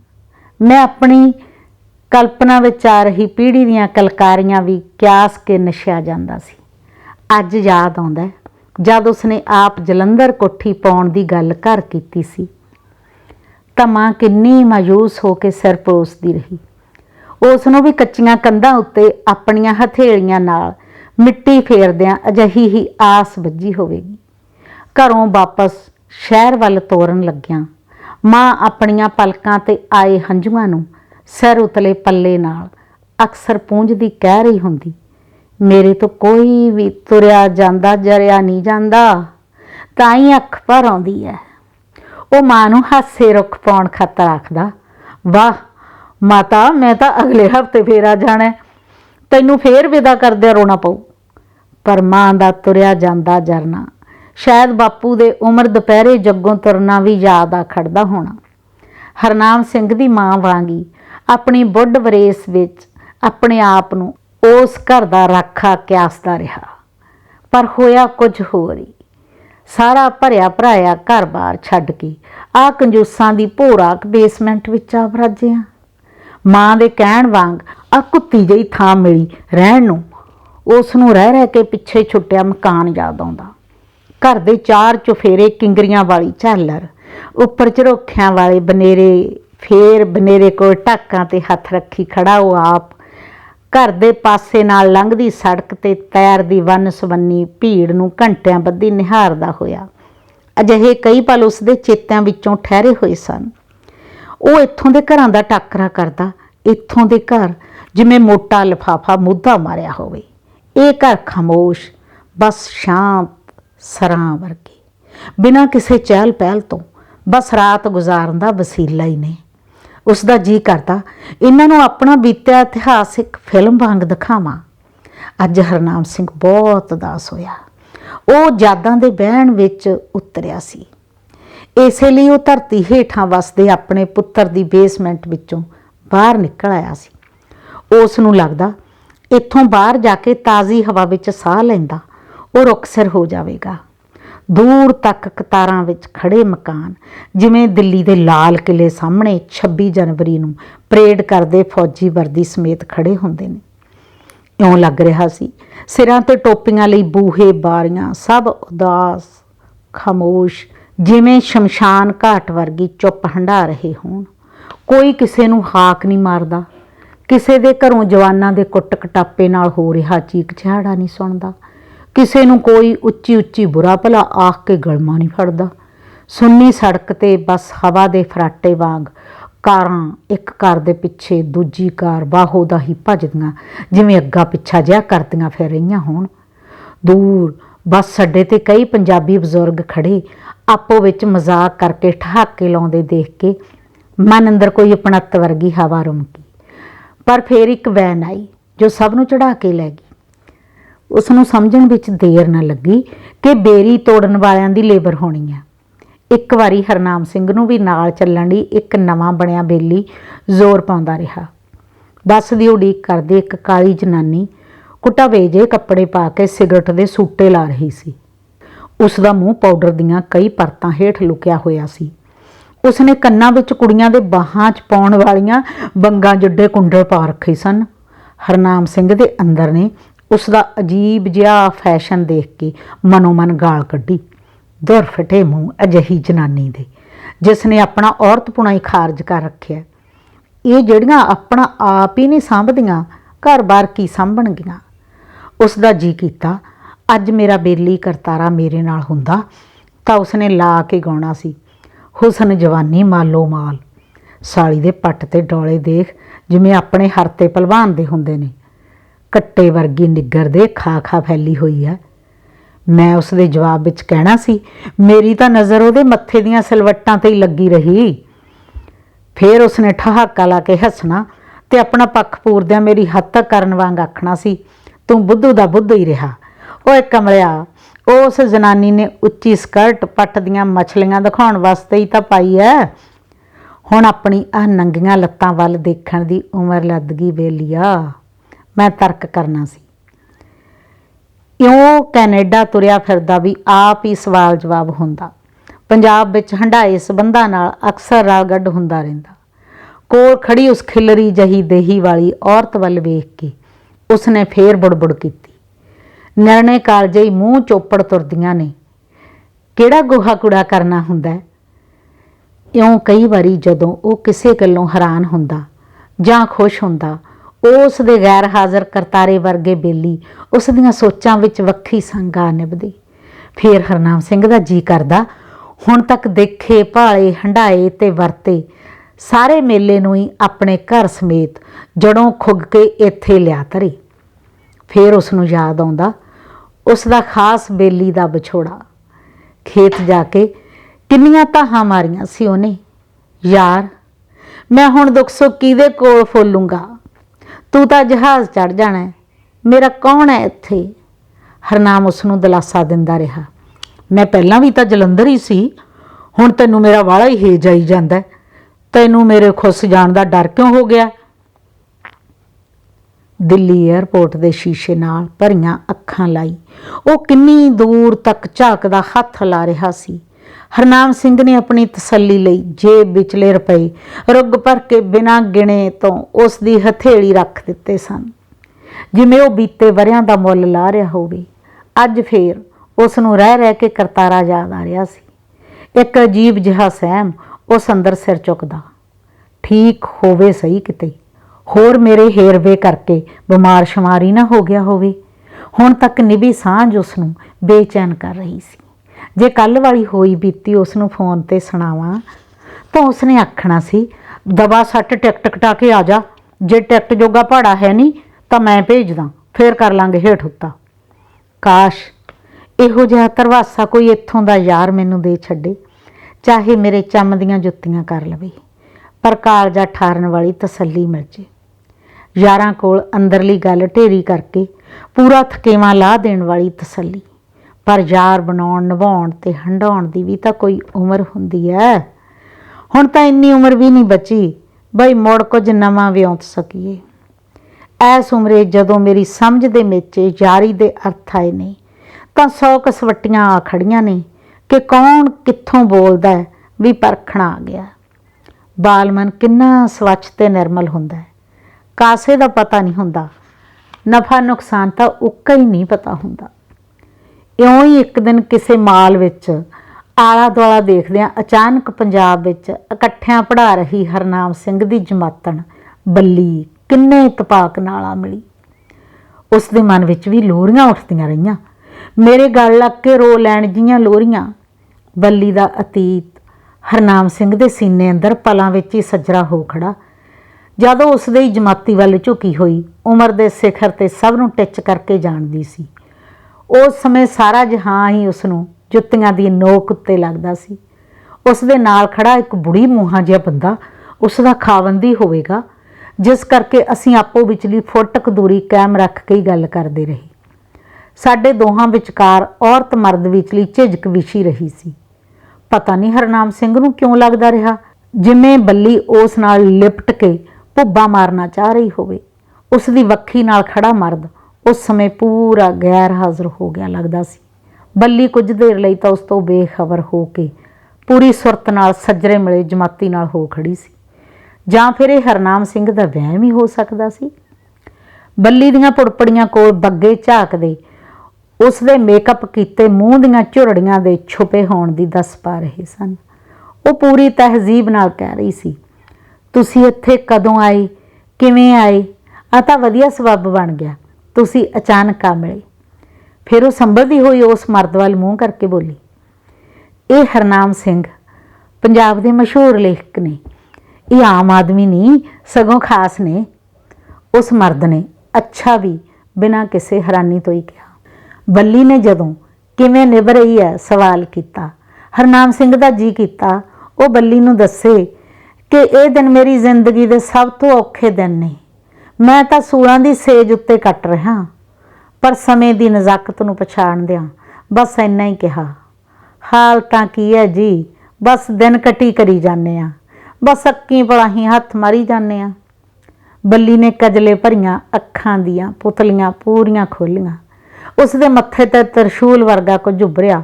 ਮੈਂ ਆਪਣੀ ਕਲਪਨਾ ਵਿੱਚ ਆ ਰਹੀ ਪੀੜ੍ਹੀ ਦੀਆਂ ਕਲਕਾਰੀਆਂ ਵੀ ਕਿਆਸ ਕੇ ਨਸ਼ਿਆ ਜਾਂਦਾ ਸੀ। ਅੱਜ ਯਾਦ ਆਉਂਦਾ ਜਦ ਉਸਨੇ ਆਪ ਜਲੰਧਰ ਕੋਠੀ ਪਾਉਣ ਦੀ ਗੱਲ ਘਰ ਕੀਤੀ ਸੀ। ਤਾਂ ਮਾਂ ਕਿੰਨੀ ਮਾਯੂਸ ਹੋ ਕੇ ਸਿਰ ਪਰੋਸਦੀ ਰਹੀ। ਉਸ ਨੂੰ ਵੀ ਕੱਚੀਆਂ ਕੰਧਾਂ ਉੱਤੇ ਆਪਣੀਆਂ ਹਥੇਲੀਆਂ ਨਾਲ ਮਿੱਟੀ ਫੇਰਦਿਆਂ ਅਜਹੀ ਹੀ ਆਸ ਵੱਜੀ ਹੋਵੇਗੀ। ਘਰੋਂ ਵਾਪਸ ਸ਼ਹਿਰ ਵੱਲ ਤੋਰਨ ਲੱਗਿਆਂ। ਮਾਂ ਆਪਣੀਆਂ ਪਲਕਾਂ ਤੇ ਆਏ ਹੰਝੂਆਂ ਨੂੰ ਸਿਰ ਉਤਲੇ ਪੱਲੇ ਨਾਲ ਅਕਸਰ ਪੂੰਝਦੀ ਕਹਿ ਰਹੀ ਹੁੰਦੀ, ਮੇਰੇ ਤੋਂ ਕੋਈ ਵੀ ਤੁਰਿਆ ਜਾਂਦਾ, ਜਰਿਆ ਨਹੀਂ ਜਾਂਦਾ। ਤਾਂ ਹੀ ਅੱਖ ਭਰ ਆਉਂਦੀ ਹੈ ਉਹ ਮਾਂ ਨੂੰ ਹਾਸੇ ਰੁੱਖ ਪਾਉਣ ਖਾਤਰ ਆਖਦਾ, ਵਾਹ, ਮਾਤਾ, ਮੈਂ ਤਾਂ ਅਗਲੇ ਹਫ਼ਤੇ ਫੇਰ ਆ ਜਾਣਾ। ਤੈਨੂੰ ਫੇਰ ਵਿਦਾ ਕਰਦੇ ਰੋਣਾ ਪਊ। ਪਰ ਮਾਂ ਦਾ ਤੁਰਿਆ ਜਾਂਦਾ, ਜਰਨਾ ਸ਼ਾਇਦ ਬਾਪੂ ਦੇ ਉਮਰ ਦੁਪਹਿਰੇ ਜੱਗੋਂ ਤੁਰਨਾ ਵੀ ਯਾਦ ਆ ਖੜਦਾ ਹੋਣਾ। ਹਰਨਾਮ ਸਿੰਘ ਦੀ ਮਾਂ ਵਾਂਗੀ ਆਪਣੀ ਬੁੱਢ ਵਰੇਸ ਵਿੱਚ ਆਪਣੇ ਆਪ ਨੂੰ ਉਸ ਘਰ ਦਾ ਰਾਖਾ ਕਿਆਸਦਾ ਰਿਹਾ। ਪਰ ਹੋਇਆ ਕੁਝ ਹੋਰ ਹੀ। ਸਾਰਾ ਭਰਿਆ ਭਰਾਇਆ ਘਰ-ਬਾਰ ਛੱਡ ਕੇ ਆ ਕੰਜੂਸਾਂ ਦੀ ਭੋਰਾਕ ਬੇਸਮੈਂਟ ਵਿੱਚ ਆ ਵਰਾਜਿਆ। ਮਾਂ ਦੇ ਕਹਿਣ ਵਾਂਗ ਆ ਕੁੱਤੀ ਜਿਹੀ ਥਾਂ ਮਿਲੀ ਰਹਿਣ ਨੂੰ। ਉਸ ਨੂੰ ਰਹਿ ਰਹਿ ਕੇ ਪਿੱਛੇ ਛੁੱਟਿਆ ਮਕਾਨ ਯਾਦ ਆਉਂਦਾ। ਘਰ ਦੇ ਚਾਰ ਚੁਫੇਰੇ ਕਿੰਗਰੀਆਂ ਵਾਲੀ ਝਾਲਰ, ਉੱਪਰ ਝਰੋਖਿਆਂ ਵਾਲੇ ਬਨੇਰੇ, ਫੇਰ ਬਨੇਰੇ ਕੋਲ ਟਾਕਾਂ ਤੇ ਹੱਥ ਰੱਖੀ ਖੜਾ ਉਹ ਆਪ, ਘਰ ਦੇ ਪਾਸੇ ਨਾਲ ਲੰਘਦੀ ਸੜਕ ਤੇ ਤੈਰਦੀ ਵੰਨ ਸਵੰਨੀ ਭੀੜ ਨੂੰ ਘੰਟਿਆਂ ਬੱਧੀ ਨਿਹਾਰਦਾ ਹੋਇਆ। ਅਜਿਹੇ ਕਈ ਪਲ ਉਸ ਦੇ ਚੇਤਿਆਂ ਵਿੱਚੋਂ ਠਹਿਰੇ ਹੋਏ ਸਨ। ਉਹ ਇੱਥੋਂ ਦੇ ਘਰਾਂ ਦਾ ਟੱਕਰਾ ਕਰਦਾ, ਇੱਥੋਂ ਦੇ ਘਰ, ਜਿਵੇਂ ਮੋਟਾ ਲਿਫਾਫਾ ਮੁੱਦਾ ਮਾਰਿਆ ਹੋਵੇ। ਇਹ ਘਰ ਖਾਮੋਸ਼, ਬਸ ਸ਼ਾਂਤ ਸਰਾਂ ਵਰਗੀ। ਬਿਨਾਂ ਕਿਸੇ ਚਹਿਲ ਪਹਿਲ ਤੋਂ ਬਸ ਰਾਤ ਗੁਜ਼ਾਰਨ ਦਾ ਵਸੀਲਾ ਹੀ ਨੇ ਉਸ ਦਾ ਜੀ ਕਰਦਾ, ਇਹਨਾਂ ਨੂੰ ਆਪਣਾ ਬੀਤਿਆ ਇਤਿਹਾਸ ਇੱਕ ਫਿਲਮ ਵਾਂਗ ਦਿਖਾਵਾਂ। ਅੱਜ ਹਰਨਾਮ ਸਿੰਘ ਬਹੁਤ ਉਦਾਸ ਹੋਇਆ। ਉਹ ਯਾਦਾਂ ਦੇ ਬਹਿਣ ਵਿੱਚ ਉਤਰਿਆ ਸੀ। ਇਸੇ ਲਈ ਉਹ ਧਰਤੀ ਹੇਠਾਂ ਵਸਦੇ ਆਪਣੇ ਪੁੱਤਰ ਦੀ ਬੇਸਮੈਂਟ ਵਿੱਚੋਂ ਬਾਹਰ ਨਿਕਲ ਆਇਆ ਸੀ। ਉਸ ਨੂੰ ਲੱਗਦਾ, ਇੱਥੋਂ ਬਾਹਰ ਜਾ ਕੇ ਤਾਜ਼ੀ ਹਵਾ ਵਿੱਚ ਸਾਹ ਲੈਂਦਾ। ਉਹ ਰੁਕਸਰ ਹੋ ਜਾਵੇਗਾ। ਦੂਰ ਤੱਕ ਕਤਾਰਾਂ ਵਿੱਚ ਖੜੇ ਮਕਾਨ, ਜਿਵੇਂ ਦਿੱਲੀ ਦੇ ਲਾਲ ਕਿਲੇ ਸਾਹਮਣੇ 26 ਜਨਵਰੀ ਨੂੰ ਪਰੇਡ ਕਰਦੇ ਫੌਜੀ ਵਰਦੀ ਸਮੇਤ ਖੜੇ ਹੁੰਦੇ ਨੇ। ਇਉਂ ਲੱਗ ਰਿਹਾ ਸੀ, ਸਿਰਾਂ ਤੇ ਟੋਪੀਆਂ ਲਈ ਬੂਹੇ, ਬਾਰੀਆਂ, ਸਭ ਉਦਾਸ, ਖਾਮੋਸ਼, ਜਿਵੇਂ ਸ਼ਮਸ਼ਾਨ ਘਾਟ ਵਰਗੀ ਚੁੱਪ ਹੰਢਾ ਰਹੇ ਹੋਣ। ਕੋਈ ਕਿਸੇ ਨੂੰ ਹਾਕ ਨਹੀਂ ਮਾਰਦਾ, ਕਿਸੇ ਦੇ ਘਰੋਂ ਜਵਾਨਾਂ ਦੇ ਕੁੱਟ ਕਟਾਪੇ ਨਾਲ ਹੋ ਰਿਹਾ ਚੀਕ ਚਿਹਾੜਾ ਨਹੀਂ ਸੁਣਦਾ। ਕਿਸੇ ਨੂੰ ਕੋਈ ਉੱਚੀ ਉੱਚੀ ਬੁਰਾ ਭਲਾ ਆਖ ਕੇ ਗਲਮਾ ਨਹੀਂ ਫੜਦਾ। ਸੁੰਨੀ ਸੜਕ ਤੇ ਬਸ ਹਵਾ ਦੇ ਫਰਾਟੇ ਵਾਂਗ ਕਾਰਾਂ ਇੱਕ ਕਾਰ ਦੇ ਪਿੱਛੇ ਦੂਜੀ ਕਾਰ ਬਾਹੋ ਦਾ ਹੀ ਭੱਜਦੀਆਂ, ਜਿਵੇਂ ਅੱਗਾ ਪਿੱਛਾ ਜਿਹਾ ਕਰਦੀਆਂ ਫਿਰ ਰਹੀਆਂ ਹੋਣ। ਦੂਰ ਬੱਸ ਅੱਡੇ ਤੇ ਕਈ ਪੰਜਾਬੀ ਬਜ਼ੁਰਗ ਖੜੇ, ਆਪੋ ਵਿੱਚ ਮਜ਼ਾਕ ਕਰਕੇ ਠਹਾਕੇ ਲਾਉਂਦੇ ਦੇਖ ਕੇ ਮਨ ਅੰਦਰ ਕੋਈ ਅਪਣਤ ਵਰਗੀ ਹਵਾ ਰੁਮਕੀ ਪਰ ਫੇਰ ਇੱਕ ਵੈਨ ਆਈ, ਜੋ ਸਭ ਨੂੰ ਚੜਾ ਕੇ ਲੈ ਗਈ। ਉਸ ਨੂੰ ਸਮਝਣ ਵਿੱਚ ਦੇਰ ਨਾ ਲੱਗੀ ਕਿ ਬੇਰੀ ਤੋੜਨ ਵਾਲਿਆਂ ਦੀ ਲੇਬਰ ਹੋਣੀ ਹੈ ਇੱਕ ਵਾਰੀ ਹਰਨਾਮ ਸਿੰਘ ਨੂੰ ਵੀ ਨਾਲ ਚੱਲਣ ਲਈ ਇੱਕ ਨਵਾਂ ਬਣਿਆ ਬੇਲੀ ਜ਼ੋਰ ਪਾਉਂਦਾ ਰਿਹਾ। ਬੱਸ ਦੀ ਉਡੀਕ ਕਰਦੀ ਇੱਕ ਕਾਲੀ ਜਨਾਨੀ ਕੁੱਟਾ ਵੇਜੇ ਕੱਪੜੇ ਪਾ ਕੇ ਸਿਗਰਟ ਦੇ ਸੂਟੇ ਲਾ ਰਹੀ ਸੀ। ਉਸ ਦਾ ਮੂੰਹ ਪਾਊਡਰ ਦੀਆਂ ਕਈ ਪਰਤਾਂ ਹੇਠ ਲੁਕਿਆ ਹੋਇਆ ਸੀ। ਉਸਨੇ ਕੰਨਾਂ ਵਿੱਚ ਕੁੜੀਆਂ ਦੇ ਬਾਹਾਂ 'ਚ ਪਾਉਣ ਵਾਲੀਆਂ ਬੰਗਾਂ ਜੁੱਡੇ ਕੁੰਡਲ ਪਾ ਰੱਖੇ ਸਨ। ਹਰਨਾਮ ਸਿੰਘ ਦੇ ਅੰਦਰ ਨੇ ਉਸ ਦਾ ਅਜੀਬ ਜਿਹਾ ਫੈਸ਼ਨ ਦੇਖ ਕੇ ਮਨੋ ਮਨ ਗਾਲ ਕੱਢੀ। ਦੁਰ ਫਟੇ ਮੂੰਹ ਅਜਹੀ ਜਨਾਨੀ ਦੇ ਜਿਸ ਨੇ ਆਪਣਾ ਔਰਤਪੁਣਾ ਹੀ ਖਾਰਜ ਕਰ ਰੱਖਿਆ। ਇਹ ਜਿਹੜੀਆਂ ਆਪਣਾ ਆਪ ਹੀ ਨਹੀਂ ਸੰਭਦੀਆਂ, ਘਰ-ਬਾਰ ਕੀ ਸੰਭਣਗੀਆਂ? ਉਸ ਦਾ ਜੀ ਕੀਤਾ, ਅੱਜ ਮੇਰਾ ਬੇਲੀ ਕਰਤਾਰਾ ਮੇਰੇ ਨਾਲ ਹੁੰਦਾ, ਤਾਂ ਉਸਨੇ ਲਾ ਕੇ ਗਾਉਣਾ ਸੀ। ਹੁਸਨ ਜਵਾਨੀ ਮਾਲੋ ਮਾਲ। ਸਾਲੀ ਦੇ ਪੱਟ ਤੇ ਡੋਲੇ ਦੇਖ, ਜਿਵੇਂ ਆਪਣੇ ਹਰਤੇ ਪਹਿਲਵਾਨ ਦੇ ਹੁੰਦੇ ਨੇ। ਕੱਟੇ ਵਰਗੀ ਨਿੱਗਰ ਦੇ ਖਾ ਖਾ ਫੈਲੀ ਹੋਈ ਹੈ ਮੈਂ ਉਸ ਦੇ ਜਵਾਬ ਵਿੱਚ ਕਹਿਣਾ ਸੀ, ਮੇਰੀ ਤਾਂ ਨਜ਼ਰ ਉਹਦੇ ਮੱਥੇ ਦੀਆਂ ਸਲਵਟਾਂ ਤੇ ਹੀ ਲੱਗੀ ਰਹੀ। ਫੇਰ ਉਸਨੇ ਠਹਾਕਾ ਲਾ ਕੇ ਹੱਸਣਾ ਤੇ ਆਪਣਾ ਪੱਖ ਪੂਰਦਿਆਂ ਮੇਰੀ ਹੱਦ ਕਰਨ ਵਾਂਗ ਆਖਣਾ ਸੀ, ਤੂੰ ਬੁੱਧੂ ਦਾ ਬੁੱਧ ਹੀ ਰਿਹਾ। ਓਏ ਕਮਲਿਆ, ਉਸ ਜਨਾਨੀ ਨੇ ਉੱਚੀ ਸਕਰਟ ਪੱਟ ਦੀਆਂ ਮਛਲੀਆਂ ਦਿਖਾਉਣ ਵਾਸਤੇ ਹੀ ਤਾਂ ਪਾਈ ਐ। ਹੁਣ ਆਪਣੀ ਆ ਨੰਗੀਆਂ ਲੱਤਾਂ ਵੱਲ ਦੇਖਣ ਦੀ ਉਮਰ ਲੱਦ ਗਈ ਬੇਲੀਆ ਮੈਂ ਤਰਕ ਕਰਨਾ ਸੀ। ਇਉਂ ਕੈਨੇਡਾ ਤੁਰਿਆ ਫਿਰਦਾ ਵੀ ਆਪ ਹੀ ਸਵਾਲ ਜਵਾਬ ਹੁੰਦਾ। ਪੰਜਾਬ ਵਿੱਚ ਹੰਡਾਏ ਸਬੰਧਾਂ ਨਾਲ ਅਕਸਰ ਰਾਗੱਡ ਹੁੰਦਾ ਰਹਿੰਦਾ। ਕੋਲ ਖੜੀ ਉਸ ਖਿਲਰੀ ਜਹੀ ਦੇਹੀ ਵਾਲੀ ਔਰਤ ਵੱਲ ਵੇਖ ਕੇ ਉਸਨੇ ਫੇਰ ਬੁੜਬੁੜ ਕੀਤੀ। ਨਿਰਣੇ ਕਾਲਜੇ ਹੀ ਮੂੰਹ ਚੋਪੜ ਤੁਰਦੀਆਂ ਨੇ। ਕਿਹੜਾ ਗੋਹਾ ਕੁੜਾ ਕਰਨਾ ਹੁੰਦਾ ਹੈ? ਇਉਂ ਕਈ ਵਾਰੀ ਜਦੋਂ ਉਹ ਕਿਸੇ ਗੱਲੋਂ ਹੈਰਾਨ ਹੁੰਦਾ ਜਾਂ ਖੁਸ਼ ਹੁੰਦਾ ਉਸ ਦੇ ਗੈਰ ਹਾਜ਼ਰ ਕਰਤਾਰੇ ਵਰਗੇ ਬੇਲੀ ਉਸ ਦੀਆਂ ਸੋਚਾਂ ਵਿੱਚ ਵੱਖਰੀ ਸੰਗਾ ਨਿਭਦੀ। ਫੇਰ ਹਰਨਾਮ ਸਿੰਘ ਦਾ ਜੀ ਕਰਦਾ, ਹੁਣ ਤੱਕ ਦੇਖੇ, ਭਾਲੇ ਹੰਡਾਏ ਤੇ ਵਰਤੇ ਸਾਰੇ ਮੇਲੇ ਨੂੰ ਹੀ ਆਪਣੇ ਘਰ ਸਮੇਤ ਜੜੋਂ ਖੁੱਗ ਕੇ ਇੱਥੇ ਲਿਆ ਧਰੇ। ਫੇਰ ਉਸ ਨੂੰ ਯਾਦ ਆਉਂਦਾ, ਉਸ ਦਾ ਖਾਸ ਬੇਲੀ ਦਾ ਵਿਛੋੜਾ। ਖੇਤ ਜਾ ਕੇ ਕਿੰਨੀਆਂ ਤਾਹਾਂ ਮਾਰੀਆਂ ਸੀ ਉਹਨੇ। ਯਾਰ, ਮੈਂ ਹੁਣ ਦੁੱਖ ਸੋ ਕਿਹਦੇ ਕੋਲ ਫੋਲੂੰਗਾ? ਤੂੰ ਤਾਂ ਜਹਾਜ਼ ਚੜ ਜਾਣਾ ਹੈ। ਮੇਰਾ ਕੌਣ ਹੈ ਇੱਥੇ? ਹਰਨਾਮ ਉਸ ਨੂੰ ਦਿਲਾਸਾ ਦਿੰਦਾ ਰਿਹਾ। ਮੈਂ ਪਹਿਲਾਂ ਵੀ ਤਾਂ ਜਲੰਧਰ ਹੀ ਸੀ। ਹੁਣ ਤੈਨੂੰ ਮੇਰਾ ਵਾਲਾ ਹੀ ਹੇਜ ਆਈ ਜਾਂਦਾ ਤੈਨੂੰ ਮੇਰੇ ਖੁੱਸ ਜਾਣ ਦਾ ਡਰ ਕਿਉਂ ਹੋ ਗਿਆ? ਦਿੱਲੀ 에ਅਰਪੋਰਟ ਦੇ ਸ਼ੀਸ਼ੇ ਨਾਲ ਭਰੀਆਂ ਅੱਖਾਂ ਲਾਈ। ਉਹ ਕਿੰਨੀ ਦੂਰ ਤੱਕ ਝਾਕਦਾ ਹੱਥ ਲਾ ਰਿਹਾ ਸੀ। ਹਰਨਾਮ ਸਿੰਘ ਨੇ ਆਪਣੀ ਤਸੱਲੀ ਲਈ ਜੇਬ ਵਿਚਲੇ ਰੁਪਏ ਰੁੱਗ ਭਰ ਕੇ ਬਿਨਾਂ ਗਿਣੇ ਤੋਂ ਉਸ ਦੀ ਹਥੇਲੀ ਰੱਖ ਦਿੱਤੇ ਸਨ। ਜਿਵੇਂ ਉਹ ਬੀਤੇ ਵਰਿਆਂ ਦਾ ਮੁੱਲ ਲਾ ਰਿਹਾ ਹੋਵੇ, ਅੱਜ ਫੇਰ ਉਸ ਨੂੰ ਰਹਿ ਰਹਿ ਕੇ ਕਰਤਾਰਾ ਯਾਦ ਆ ਰਿਹਾ ਸੀ। ਇੱਕ ਅਜੀਬ ਜਿਹਾ ਸਹਿਮ ਉਸ ਅੰਦਰ ਸਿਰ ਚੁੱਕਦਾ, ਠੀਕ ਹੋਵੇ ਸਹੀ ਕਿਤੇ, ਹੋਰ ਮੇਰੇ ਹੇਰਵੇ ਕਰਕੇ ਬਿਮਾਰ ਸ਼ਮਾਰੀ ਨਾ ਹੋ ਗਿਆ ਹੋਵੇ। ਹੁਣ ਤੱਕ ਨਿਭੀ ਸਾਂਝ ਉਸ ਨੂੰ ਬੇਚੈਨ ਕਰ ਰਹੀ ਸੀ। ਜੇ ਕੱਲ ਵਾਲੀ ਹੋਈ ਬੀਤੀ ਉਸ ਨੂੰ ਫੋਨ ਤੇ ਸੁਣਾਵਾਂ, ਤਾਂ ਉਸਨੇ ਆਖਣਾ ਸੀ, ਦਬਾ ਸੱਟ ਟਿਕਟ ਕਟਾ ਕੇ ਆ ਜਾ। ਜੇ ਟਿਕਟ ਜੋਗਾ ਭਾੜਾ ਹੈ ਨਹੀਂ, ਤਾਂ ਮੈਂ ਭੇਜਦਾ ਫੇਰ ਕਰ ਲਾਂਗੇ ਹੇਠ ਉੱਤਾ। ਕਾਸ਼, ਇਹੋ ਜਿਹਾ ਤਰਵਾਸਾ ਕੋਈ ਇੱਥੋਂ ਦਾ ਯਾਰ ਮੈਨੂੰ ਦੇ ਛੱਡੇ, ਚਾਹੇ ਮੇਰੇ ਚੰਮ ਦੀਆਂ ਜੁੱਤੀਆਂ ਕਰ ਲਵੇ। ਪਰ ਕਾਲਜਾ ਠਾਰਨ ਵਾਲੀ ਤਸੱਲੀ ਮਿਲ ਜੇ। ਯਾਰਾਂ ਕੋਲ ਅੰਦਰਲੀ ਗੱਲ ਢੇਰੀ ਕਰਕੇ ਪੂਰਾ ਥਕੇਵਾ ਲਾ ਦੇਣ ਵਾਲੀ ਤਸੱਲੀ। ਪਰ ਯਾਰ ਬਣਾਉਣ, ਨਿਭਾਉਣ ਤੇ ਹੰਡਾਉਣ ਦੀ ਵੀ ਤਾਂ ਕੋਈ ਉਮਰ ਹੁੰਦੀ ਹੈ ਹੁਣ ਤਾਂ ਇੰਨੀ ਉਮਰ ਵੀ ਨਹੀਂ ਬਚੀ, ਬਈ ਮੁੜ ਕੁਝ ਨਵਾਂ ਵਿਉਂਤ ਸਕੀਏ। ਐਸ ਉਮਰੇ ਜਦੋਂ ਮੇਰੀ ਸਮਝ ਦੇ ਮੇਚੇ ਯਾਰੀ ਦੇ ਅਰਥ ਆਏ ਨੇ, ਤਾਂ ਸੌ ਕਸਵੱਟੀਆਂ ਆ ਖੜੀਆਂ ਨੇ ਕਿ ਕੌਣ ਕਿੱਥੋਂ ਬੋਲਦਾ ਹੈ ਵੀ ਪਰਖਣਾ ਆ ਗਿਆ। ਬਾਲਮਨ ਕਿੰਨਾ ਸਵੱਛ ਤੇ ਨਿਰਮਲ ਹੁੰਦਾ ਹੈ ਕਾਸੇ ਦਾ ਪਤਾ ਨਹੀਂ ਹੁੰਦਾ, ਨਫਾ ਨੁਕਸਾਨ ਤਾਂ ਉੱਕਾ ਹੀ ਨਹੀਂ ਪਤਾ ਹੁੰਦਾ। ਇਉਂ ਹੀ ਇੱਕ ਦਿਨ ਕਿਸੇ ਮਾਲ ਵਿੱਚ ਆਲਾ ਦੁਆਲਾ ਦੇਖਦਿਆਂ ਅਚਾਨਕ ਪੰਜਾਬ ਵਿੱਚ ਇਕੱਠਿਆਂ ਪੜਾ ਰਹੀ ਹਰਨਾਮ ਸਿੰਘ ਦੀ ਜਮਾਤਣ ਬੱਲੀ ਕਿੰਨੇ ਤਪਾਕ ਨਾਲਾ ਮਿਲੀ। ਉਸ ਦੇ ਮਨ ਵਿੱਚ ਵੀ ਲੋਰੀਆਂ ਉੱਠਦੀਆਂ ਰਹੀਆਂ। ਮੇਰੇ ਗੱਲ ਲੱਗ ਕੇ ਰੋ ਲੈਣ ਜੀਆਂ ਲੋਰੀਆਂ। ਬੱਲੀ ਦਾ ਅਤੀਤ ਹਰਨਾਮ ਸਿੰਘ ਦੇ ਸੀਨੇ ਅੰਦਰ ਪਲਾਂ ਵਿੱਚ ਹੀ ਸੱਜਰਾ ਹੋ ਖੜਾ। ਜਦੋਂ ਉਸ ਦੇ ਹੀ ਜਮਾਤੀ ਵੱਲ ਝੁਕੀ ਹੋਈ, ਉਮਰ ਦੇ ਸਿਖਰ ਤੇ ਸਭ ਨੂੰ ਟਿੱਚ ਕਰਕੇ ਜਾਣਦੀ ਸੀ। ਉਸ ਸਮੇਂ ਸਾਰਾ ਜਹਾਂ ਹੀ ਉਸ ਨੂੰ ਜੁੱਤੀਆਂ ਦੀ ਨੋਕ ਉੱਤੇ ਲੱਗਦਾ ਸੀ। ਉਸ ਦੇ ਨਾਲ ਖੜਾ ਇੱਕ ਬੁੜੀ ਮੂੰਹਾਂ ਜਿਹਾ ਬੰਦਾ ਉਸ ਦਾ ਖਾਵੰਦੀ ਹੋਵੇਗਾ, ਜਿਸ ਕਰਕੇ ਅਸੀਂ ਆਪੋ ਵਿਚਲੀ ਫੁੱਟ ਕੁ ਦੂਰੀ ਕਾਇਮ ਰੱਖ ਕੇ ਹੀ ਗੱਲ ਕਰਦੇ ਰਹੇ। ਸਾਡੇ ਦੋਹਾਂ ਵਿਚਕਾਰ ਔਰਤ ਮਰਦ ਵਿਚਲੀ ਝਿਜਕ ਵਿਛੀ ਰਹੀ ਸੀ। ਪਤਾ ਨਹੀਂ ਹਰਨਾਮ ਸਿੰਘ ਨੂੰ ਕਿਉਂ ਲੱਗਦਾ ਰਿਹਾ, ਜਿਵੇਂ ਬੱਲੀ ਉਸ ਨਾਲ ਲਿਪਟ ਕੇ ਭੁੱਬਾ ਮਾਰਨਾ ਚਾਹ ਰਹੀ ਹੋਵੇ। ਉਸ ਦੀ ਵੱਖੀ ਨਾਲ ਖੜਾ ਮਰਦ ਉਸ ਸਮੇਂ ਪੂਰਾ ਗੈਰ ਹਾਜ਼ਰ ਹੋ ਗਿਆ ਲੱਗਦਾ ਸੀ। ਬੱਲੀ ਕੁਝ ਦੇਰ ਲਈ ਤਾਂ ਉਸ ਤੋਂ ਬੇਖਬਰ ਹੋ ਕੇ ਪੂਰੀ ਸੁਰਤ ਨਾਲ ਸੱਜਰੇ ਮਿਲੇ ਜਮਾਤੀ ਨਾਲ ਹੋ ਖੜੀ ਸੀ। ਜਾਂ ਫਿਰ ਇਹ ਹਰਨਾਮ ਸਿੰਘ ਦਾ ਵਹਿਮ ਹੀ ਹੋ ਸਕਦਾ ਸੀ। ਬੱਲੀ ਦੀਆਂ ਪੁੜਪੜੀਆਂ ਕੋਲ ਬੱਗੇ ਝਾਕਦੇ, ਉਸ ਦੇ ਮੇਕਅਪ ਕੀਤੇ ਮੂੰਹ ਦੀਆਂ ਝੁਰੜੀਆਂ ਦੇ ਛੁਪੇ ਹੋਣ ਦੀ ਦੱਸ ਪਾ ਰਹੇ ਸਨ। ਉਹ ਪੂਰੀ ਤਹਿਜ਼ੀਬ ਨਾਲ ਕਹਿ ਰਹੀ ਸੀ, ਤੁਸੀਂ ਇੱਥੇ ਕਦੋਂ ਆਏ? ਕਿਵੇਂ ਆਏ? ਆ ਤਾਂ ਵਧੀਆ ਸਬੱਬ ਬਣ ਗਿਆ। ਤੁਸੀਂ ਅਚਾਨਕ ਆ ਮਿਲੇ। ਫਿਰ ਉਹ ਸੰਭਲਦੀ ਹੋਈ ਉਸ ਮਰਦ ਵੱਲ ਮੂੰਹ ਕਰਕੇ ਬੋਲੀ, ਇਹ ਹਰਨਾਮ ਸਿੰਘ, ਪੰਜਾਬ ਦੇ ਮਸ਼ਹੂਰ ਲੇਖਕ ਨੇ। ਇਹ ਆਮ ਆਦਮੀ ਨਹੀਂ, ਸਗੋਂ ਖਾਸ ਨੇ। ਉਸ ਮਰਦ ਨੇ ਅੱਛਾ ਵੀ ਬਿਨਾਂ ਕਿਸੇ ਹੈਰਾਨੀ ਤੋਂ ਹੀ ਕਿਹਾ। ਬੱਲੀ ਨੇ ਜਦੋਂ ਕਿਵੇਂ ਨਿਭ ਰਹੀ ਹੈ ਸਵਾਲ ਕੀਤਾ, ਹਰਨਾਮ ਸਿੰਘ ਦਾ ਜੀ ਕੀਤਾ, ਉਹ ਬੱਲੀ ਨੂੰ ਦੱਸੇ ਕਿ ਇਹ ਦਿਨ ਮੇਰੀ ਜ਼ਿੰਦਗੀ ਦੇ ਸਭ ਤੋਂ ਔਖੇ ਦਿਨ ਨੇ। ਮੈਂ ਤਾਂ ਸੂਲਾਂ ਦੀ ਸੇਜ ਉੱਤੇ ਕੱਟ ਰਿਹਾ, ਪਰ ਸਮੇਂ ਦੀ ਨਜ਼ਾਕਤ ਨੂੰ ਪਛਾਣਦਿਆਂ ਬਸ ਇੰਨਾ ਹੀ ਕਿਹਾ ਹਾਲ ਤਾਂ ਕੀ ਹੈ ਜੀ? ਬਸ ਦਿਨ ਕਟੀ ਕਰੀ ਜਾਂਦੇ ਆ, ਬਸ ਅੱਕੀ ਪਲਾਹੀ ਹੱਥ ਮਾਰੀ ਜਾਂਦੇ ਆ। ਬੱਲੀ ਨੇ ਕਜਲੇ ਭਰੀਆਂ ਅੱਖਾਂ ਦੀਆਂ ਪੁਤਲੀਆਂ ਪੂਰੀਆਂ ਖੋਲੀਆਂ। ਉਸ ਦੇ ਮੱਥੇ ਤੇ ਤਰਸ਼ੂਲ ਵਰਗਾ ਕੁਝ ਉਭਰਿਆ,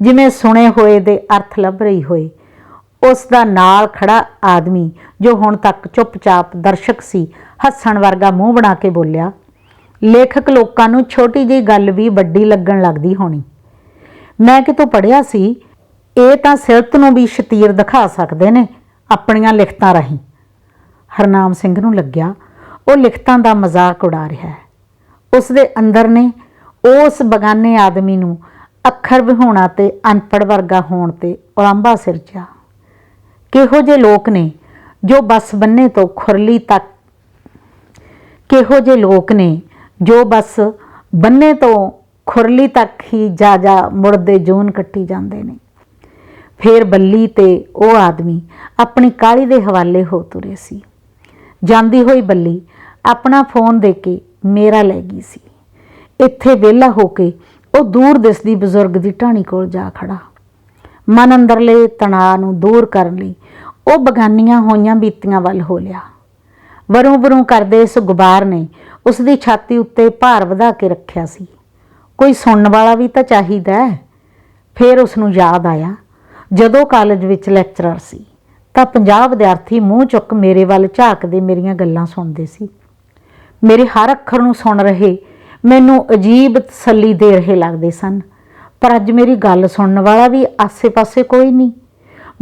ਜਿਵੇਂ ਸੁਣੇ ਹੋਏ ਦੇ ਅਰਥ ਲੱਭ ਰਹੀ ਹੋਏ। ਉਸ ਦਾ ਨਾਲ ਖੜਾ ਆਦਮੀ ਜੋ ਹੁਣ ਤੱਕ ਚੁੱਪਚਾਪ ਦਰਸ਼ਕ ਸੀ, ਹੱਸਣ ਵਰਗਾ ਮੂੰਹ ਬਣਾ ਕੇ ਬੋਲਿਆ, ਲੇਖਕ ਲੋਕਾਂ ਨੂੰ ਛੋਟੀ ਜਿਹੀ ਗੱਲ ਵੀ ਵੱਡੀ ਲੱਗਣ ਲੱਗਦੀ ਹੋਣੀ। ਮੈਂ ਕਿਤੋਂ ਪੜਿਆ ਸੀ, ਇਹ ਤਾਂ ਸਿਰਤ ਨੂੰ ਵੀ ਸ਼ਤੀਰ ਦਿਖਾ ਸਕਦੇ ਨੇ ਆਪਣੀਆਂ ਲਿਖਤਾਂ ਰਾਹੀਂ। ਹਰਨਾਮ ਸਿੰਘ ਨੂੰ ਲੱਗਿਆ, ਉਹ ਲਿਖਤਾਂ ਦਾ ਮਜ਼ਾਕ ਉਡਾ ਰਿਹਾ ਹੈ। ਉਸ ਦੇ ਅੰਦਰ ਨੇ ਉਸ ਬਗਾਨੇ ਆਦਮੀ ਨੂੰ ਅੱਖਰ ਵਿਹੋਣਾ ਤੇ ਅਨਪੜ ਵਰਗਾ ਹੋਣ ਤੇ ਉਲੰਭਾ ਸਿਰਜਿਆ। ਕਿਹੋ ਜਿਹੇ ਲੋਕ ਨੇ ਜੋ ਬਸ ਬੰਨੇ ਤੋਂ ਖੁਰਲੀ ਤੱਕ? ਕਿਹੋ ਜਿਹੇ ਲੋਕ ਨੇ ਜੋ ਬਸ ਬੰਨੇ ਤੋਂ ਖੁਰਲੀ ਤੱਕ ਹੀ ਜਾ ਜਾ ਮੁੜਦੇ ਜੂਨ ਕੱਟੀ ਜਾਂਦੇ ਨੇ? ਫੇਰ ਬੱਲੀ ਤੇ ਉਹ ਆਦਮੀ ਆਪਣੀ ਕਾਲੀ ਦੇ ਹਵਾਲੇ ਹੋ ਤੁਰੇ ਸੀ। ਜਾਂਦੀ ਹੋਈ ਬੱਲੀ ਆਪਣਾ ਫੋਨ ਦੇ ਕੇ ਮੇਰਾ ਲੈ ਗਈ ਸੀ। ਇੱਥੇ ਵਿਹਲਾ ਹੋ ਕੇ ਉਹ ਦੂਰ ਦਿਸਦੀ ਬਜ਼ੁਰਗ ਦੀ ਢਾਣੀ ਕੋਲ ਜਾ ਖੜਾ ਮਨ ਅੰਦਰਲੇ ਤਣਾਅ ਨੂੰ ਦੂਰ ਕਰਨ ਲਈ ਉਹ ਬਗਾਨੀਆਂ ਹੋਈਆਂ ਬੀਤੀਆਂ ਵੱਲ ਹੋ ਲਿਆ। ਵਰੋਂ ਵਰੋਂ ਕਰਦੇ ਇਸ ਗੁਬਾਰ ਨੇ ਉਸ ਦੀ ਛਾਤੀ ਉੱਤੇ ਭਾਰ ਵਧਾ ਕੇ ਰੱਖਿਆ ਸੀ। ਕੋਈ ਸੁਣਨ ਵਾਲਾ ਵੀ ਤਾਂ ਚਾਹੀਦਾ ਹੈ। ਫਿਰ ਉਸ ਨੂੰ ਯਾਦ ਆਇਆ, ਜਦੋਂ ਕਾਲਜ ਵਿੱਚ ਲੈਕਚਰਰ ਸੀ, ਤਾਂ 50 ਵਿਦਿਆਰਥੀ ਮੂੰਹ ਚੁੱਕ ਮੇਰੇ ਵੱਲ ਝਾਕਦੇ ਮੇਰੀਆਂ ਗੱਲਾਂ ਸੁਣਦੇ ਸੀ। ਮੇਰੇ ਹਰ ਅੱਖਰ ਨੂੰ ਸੁਣ ਰਹੇ ਮੈਨੂੰ ਅਜੀਬ ਤਸੱਲੀ ਦੇ ਰਹੇ ਲੱਗਦੇ ਸਨ। ਪਰ ਅੱਜ ਮੇਰੀ ਗੱਲ ਸੁਣਨ ਵਾਲਾ ਵੀ ਆਸੇ-ਪਾਸੇ ਕੋਈ ਨਹੀਂ।